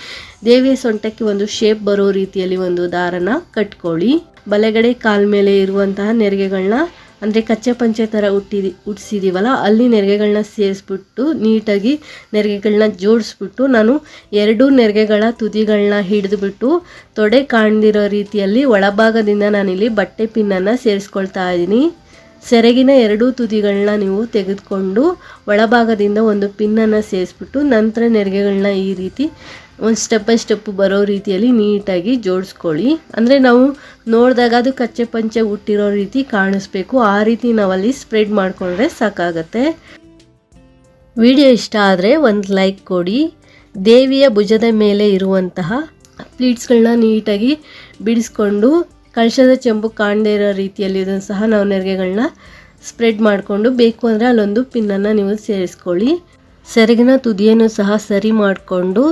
ದೇವಿಯ ಸೊಂಟಕ್ಕೆ ಒಂದು ಶೇಪ್ ಬರೋ ರೀತಿಯಲ್ಲಿ ಒಂದು ದಾರನ ಕಟ್ಕೊಳ್ಳಿ. ಬಲಗಡೆ ಕಾಲ್ ಮೇಲೆ ಇರುವಂತಹ ನೆರಿಗೆಗಳನ್ನ ಅಂದರೆ ಕಚ್ಚೆ ಪಂಚೆ ಥರ ಹುಟ್ಟಿದಿ ಹುಟ್ಟಿಸಿದೀವಲ್ಲ ಅಲ್ಲಿ ನೆರಿಗೆಗಳನ್ನ ಸೇರಿಸ್ಬಿಟ್ಟು ನೀಟಾಗಿ ನೆರಿಗೆಗಳನ್ನ ಜೋಡಿಸ್ಬಿಟ್ಟು ನಾನು ಎರಡು ನೆರಿಗೆಗಳ ತುದಿಗಳನ್ನ ಹಿಡಿದುಬಿಟ್ಟು ತೊಡೆ ಕಾಣ್ದಿರೋ ರೀತಿಯಲ್ಲಿ ಒಳಭಾಗದಿಂದ ನಾನಿಲ್ಲಿ ಬಟ್ಟೆ ಪಿನ್ನನ್ನು ಸೇರಿಸ್ಕೊಳ್ತಾ ಇದ್ದೀನಿ. ಸೆರಗಿನ ಎರಡೂ ತುದಿಗಳನ್ನ ನೀವು ತೆಗೆದುಕೊಂಡು ಒಳಭಾಗದಿಂದ ಒಂದು ಪಿನ್ನನ್ನು ಸೇರಿಸ್ಬಿಟ್ಟು ನಂತರ ನೆರಿಗೆಗಳನ್ನ ಈ ರೀತಿ ಒಂದು ಸ್ಟೆಪ್ ಬೈ ಸ್ಟೆಪ್ ಬರೋ ರೀತಿಯಲ್ಲಿ ನೀಟಾಗಿ ಜೋಡಿಸ್ಕೊಳ್ಳಿ. ಅಂದರೆ ನಾವು ನೋಡಿದಾಗ ಅದು ಕಚ್ಚೆ ಪಂಚೆ ಹುಟ್ಟಿರೋ ರೀತಿ ಕಾಣಿಸ್ಬೇಕು. ಆ ರೀತಿ ನಾವಲ್ಲಿ ಸ್ಪ್ರೆಡ್ ಮಾಡಿಕೊಂಡ್ರೆ ಸಾಕಾಗತ್ತೆ. ವಿಡಿಯೋ ಇಷ್ಟ ಆದರೆ ಒಂದು ಲೈಕ್ ಕೊಡಿ. ದೇವಿಯ ಭುಜದ ಮೇಲೆ ಇರುವಂತಹ ಪ್ಲೀಟ್ಸ್ಗಳನ್ನ ನೀಟಾಗಿ ಬಿಡಿಸ್ಕೊಂಡು, ಕಳಶದ ಚೆಂಬು ಕಾಣದೇ ಇರೋ ರೀತಿಯಲ್ಲಿ ಇದನ್ನು ಸಹ ನಾವು ನೆರಿಗೆಗಳನ್ನ ಸ್ಪ್ರೆಡ್ ಮಾಡಿಕೊಂಡು, ಬೇಕು ಅಂದರೆ ಅಲ್ಲೊಂದು ಪಿನ್ನನ್ನು ನೀವು ಸೇರಿಸ್ಕೊಳ್ಳಿ. ಸೆರಗಿನ ತುದಿಯನ್ನು ಸಹ ಸರಿ ಮಾಡಿಕೊಂಡು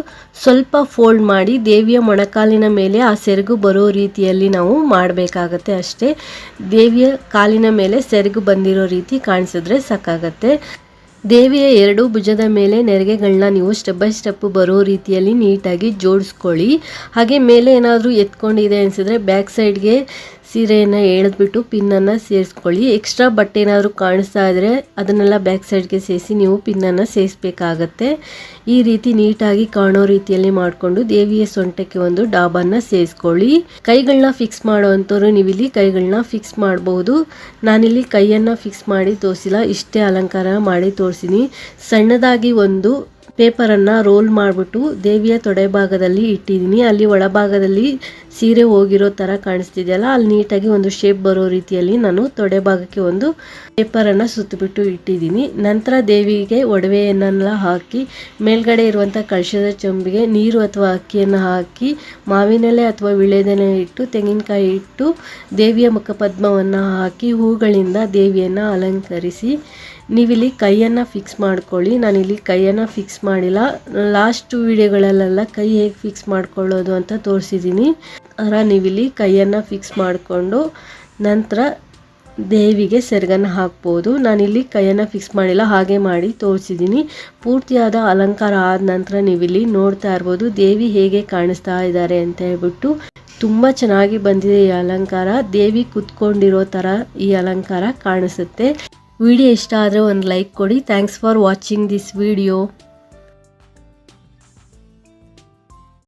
ಸ್ವಲ್ಪ ಫೋಲ್ಡ್ ಮಾಡಿ ದೇವಿಯ ಮೊಣಕಾಲಿನ ಮೇಲೆ ಆ ಸೆರಗು ಬರೋ ರೀತಿಯಲ್ಲಿ ನಾವು ಮಾಡಬೇಕಾಗತ್ತೆ ಅಷ್ಟೇ. ದೇವಿಯ ಕಾಲಿನ ಮೇಲೆ ಸೆರಗು ಬಂದಿರೋ ರೀತಿ ಕಾಣಿಸಿದ್ರೆ ಸಾಕಾಗತ್ತೆ. ದೇವಿಯ ಎರಡೂ ಭುಜದ ಮೇಲೆ ನೆರಿಗೆಗಳನ್ನ ನೀವು ಸ್ಟೆಪ್ ಬೈ ಸ್ಟೆಪ್ ಬರೋ ರೀತಿಯಲ್ಲಿ ನೀಟಾಗಿ ಜೋಡಿಸ್ಕೊಳ್ಳಿ. ಹಾಗೆ ಮೇಲೆ ಏನಾದರೂ ಎತ್ಕೊಂಡಿದೆ ಅನಿಸಿದ್ರೆ ಬ್ಯಾಕ್ ಸೈಡ್ಗೆ ಸೀರೆಯನ್ನು ಎಳೆದ್ಬಿಟ್ಟು ಪಿನ್ನನ್ನು ಸೇರಿಸ್ಕೊಳ್ಳಿ. ಎಕ್ಸ್ಟ್ರಾ ಬಟ್ಟೆ ಏನಾದರೂ ಕಾಣಿಸ್ತಾ ಇದ್ದರೆ ಅದನ್ನೆಲ್ಲ ಬ್ಯಾಕ್ ಸೈಡ್ಗೆ ಸೇರಿಸಿ ನೀವು ಪಿನ್ನನ್ನು ಸೇರಿಸ್ಬೇಕಾಗತ್ತೆ. ಈ ರೀತಿ ನೀಟಾಗಿ ಕಾಣೋ ರೀತಿಯಲ್ಲಿ ಮಾಡಿಕೊಂಡು ದೇವಿಯ ಸೊಂಟಕ್ಕೆ ಒಂದು ಡಾಬನ್ನು ಸೇರಿಸ್ಕೊಳ್ಳಿ. ಕೈಗಳನ್ನ ಫಿಕ್ಸ್ ಮಾಡೋವಂಥವ್ರು ನೀವಿಲ್ಲಿ ಕೈಗಳನ್ನ ಫಿಕ್ಸ್ ಮಾಡಬಹುದು ನಾನಿಲ್ಲಿ ಕೈಯನ್ನು ಫಿಕ್ಸ್ ಮಾಡಿ ತೋರಿಸಿಲ್ಲ, ಇಷ್ಟೇ ಅಲಂಕಾರ ಮಾಡಿ ತೋರಿಸಿನಿ. ಸಣ್ಣದಾಗಿ ಒಂದು ಪೇಪರನ್ನು ರೋಲ್ ಮಾಡಿಬಿಟ್ಟು ದೇವಿಯ ತೊಡೆ ಭಾಗದಲ್ಲಿ ಇಟ್ಟಿದ್ದೀನಿ. ಅಲ್ಲಿ ಒಳಭಾಗದಲ್ಲಿ ಸೀರೆ ಹೋಗಿರೋ ಥರ ಕಾಣಿಸ್ತಿದೆಯಲ್ಲ, ಅಲ್ಲಿ ನೀಟಾಗಿ ಒಂದು ಶೇಪ್ ಬರೋ ರೀತಿಯಲ್ಲಿ ನಾನು ತೊಡೆ ಭಾಗಕ್ಕೆ ಒಂದು ಪೇಪರನ್ನು ಸುತ್ತಿಬಿಟ್ಟು ಇಟ್ಟಿದ್ದೀನಿ. ನಂತರ ದೇವಿಗೆ ಒಡವೆಯನ್ನೆಲ್ಲ ಹಾಕಿ, ಮೇಲ್ಗಡೆ ಇರುವಂಥ ಕಳಶದ ಚೊಂಬಿಗೆ ನೀರು ಅಥವಾ ಅಕ್ಕಿಯನ್ನು ಹಾಕಿ, ಮಾವಿನೆಲೆ ಅಥವಾ ವಿಳೆದೆಲೆ ಇಟ್ಟು, ತೆಂಗಿನಕಾಯಿ ಇಟ್ಟು ದೇವಿಯ ಮುಖಪದ್ಮವನ್ನು ಹಾಕಿ, ಹೂಗಳಿಂದ ದೇವಿಯನ್ನು ಅಲಂಕರಿಸಿ ನೀವಿಲ್ಲಿ ಕೈಯನ್ನು ಫಿಕ್ಸ್ ಮಾಡ್ಕೊಳ್ಳಿ. ನಾನಿಲ್ಲಿ ಕೈಯನ್ನು ಫಿಕ್ಸ್ ಮಾಡಿಲ್ಲ. ಲಾಸ್ಟ್ ವಿಡಿಯೋಗಳಲ್ಲೆಲ್ಲ ಕೈ ಹೇಗೆ ಫಿಕ್ಸ್ ಮಾಡ್ಕೊಳ್ಳೋದು ಅಂತ ತೋರಿಸಿದ್ದೀನಿ ಅದರ ನೀವಿಲ್ಲಿ ಕೈಯನ್ನು ಫಿಕ್ಸ್ ಮಾಡಿಕೊಂಡು ನಂತರ ದೇವಿಗೆ ಸೆರಗನ್ನು ಹಾಕ್ಬೋದು. ನಾನಿಲ್ಲಿ ಕೈಯನ್ನು ಫಿಕ್ಸ್ ಮಾಡಿಲ್ಲ, ಹಾಗೆ ಮಾಡಿ ತೋರಿಸಿದ್ದೀನಿ ಪೂರ್ತಿಯಾದ ಅಲಂಕಾರ ಆದ ನಂತರ ನೀವಿಲ್ಲಿ ನೋಡ್ತಾ ಇರ್ಬೋದು ದೇವಿ ಹೇಗೆ ಕಾಣಿಸ್ತಾ ಇದ್ದಾರೆ ಅಂತ ಹೇಳ್ಬಿಟ್ಟು. ತುಂಬ ಚೆನ್ನಾಗಿ ಬಂದಿದೆ ಈ ಅಲಂಕಾರ. ದೇವಿ ಕುತ್ಕೊಂಡಿರೋ ಥರ ಈ ಅಲಂಕಾರ ಕಾಣಿಸುತ್ತೆ. ವಿಡಿಯೋ ಇಷ್ಟ ಆದರೆ ಒಂದು ಲೈಕ್ ಕೊಡಿ. Thanks for watching this video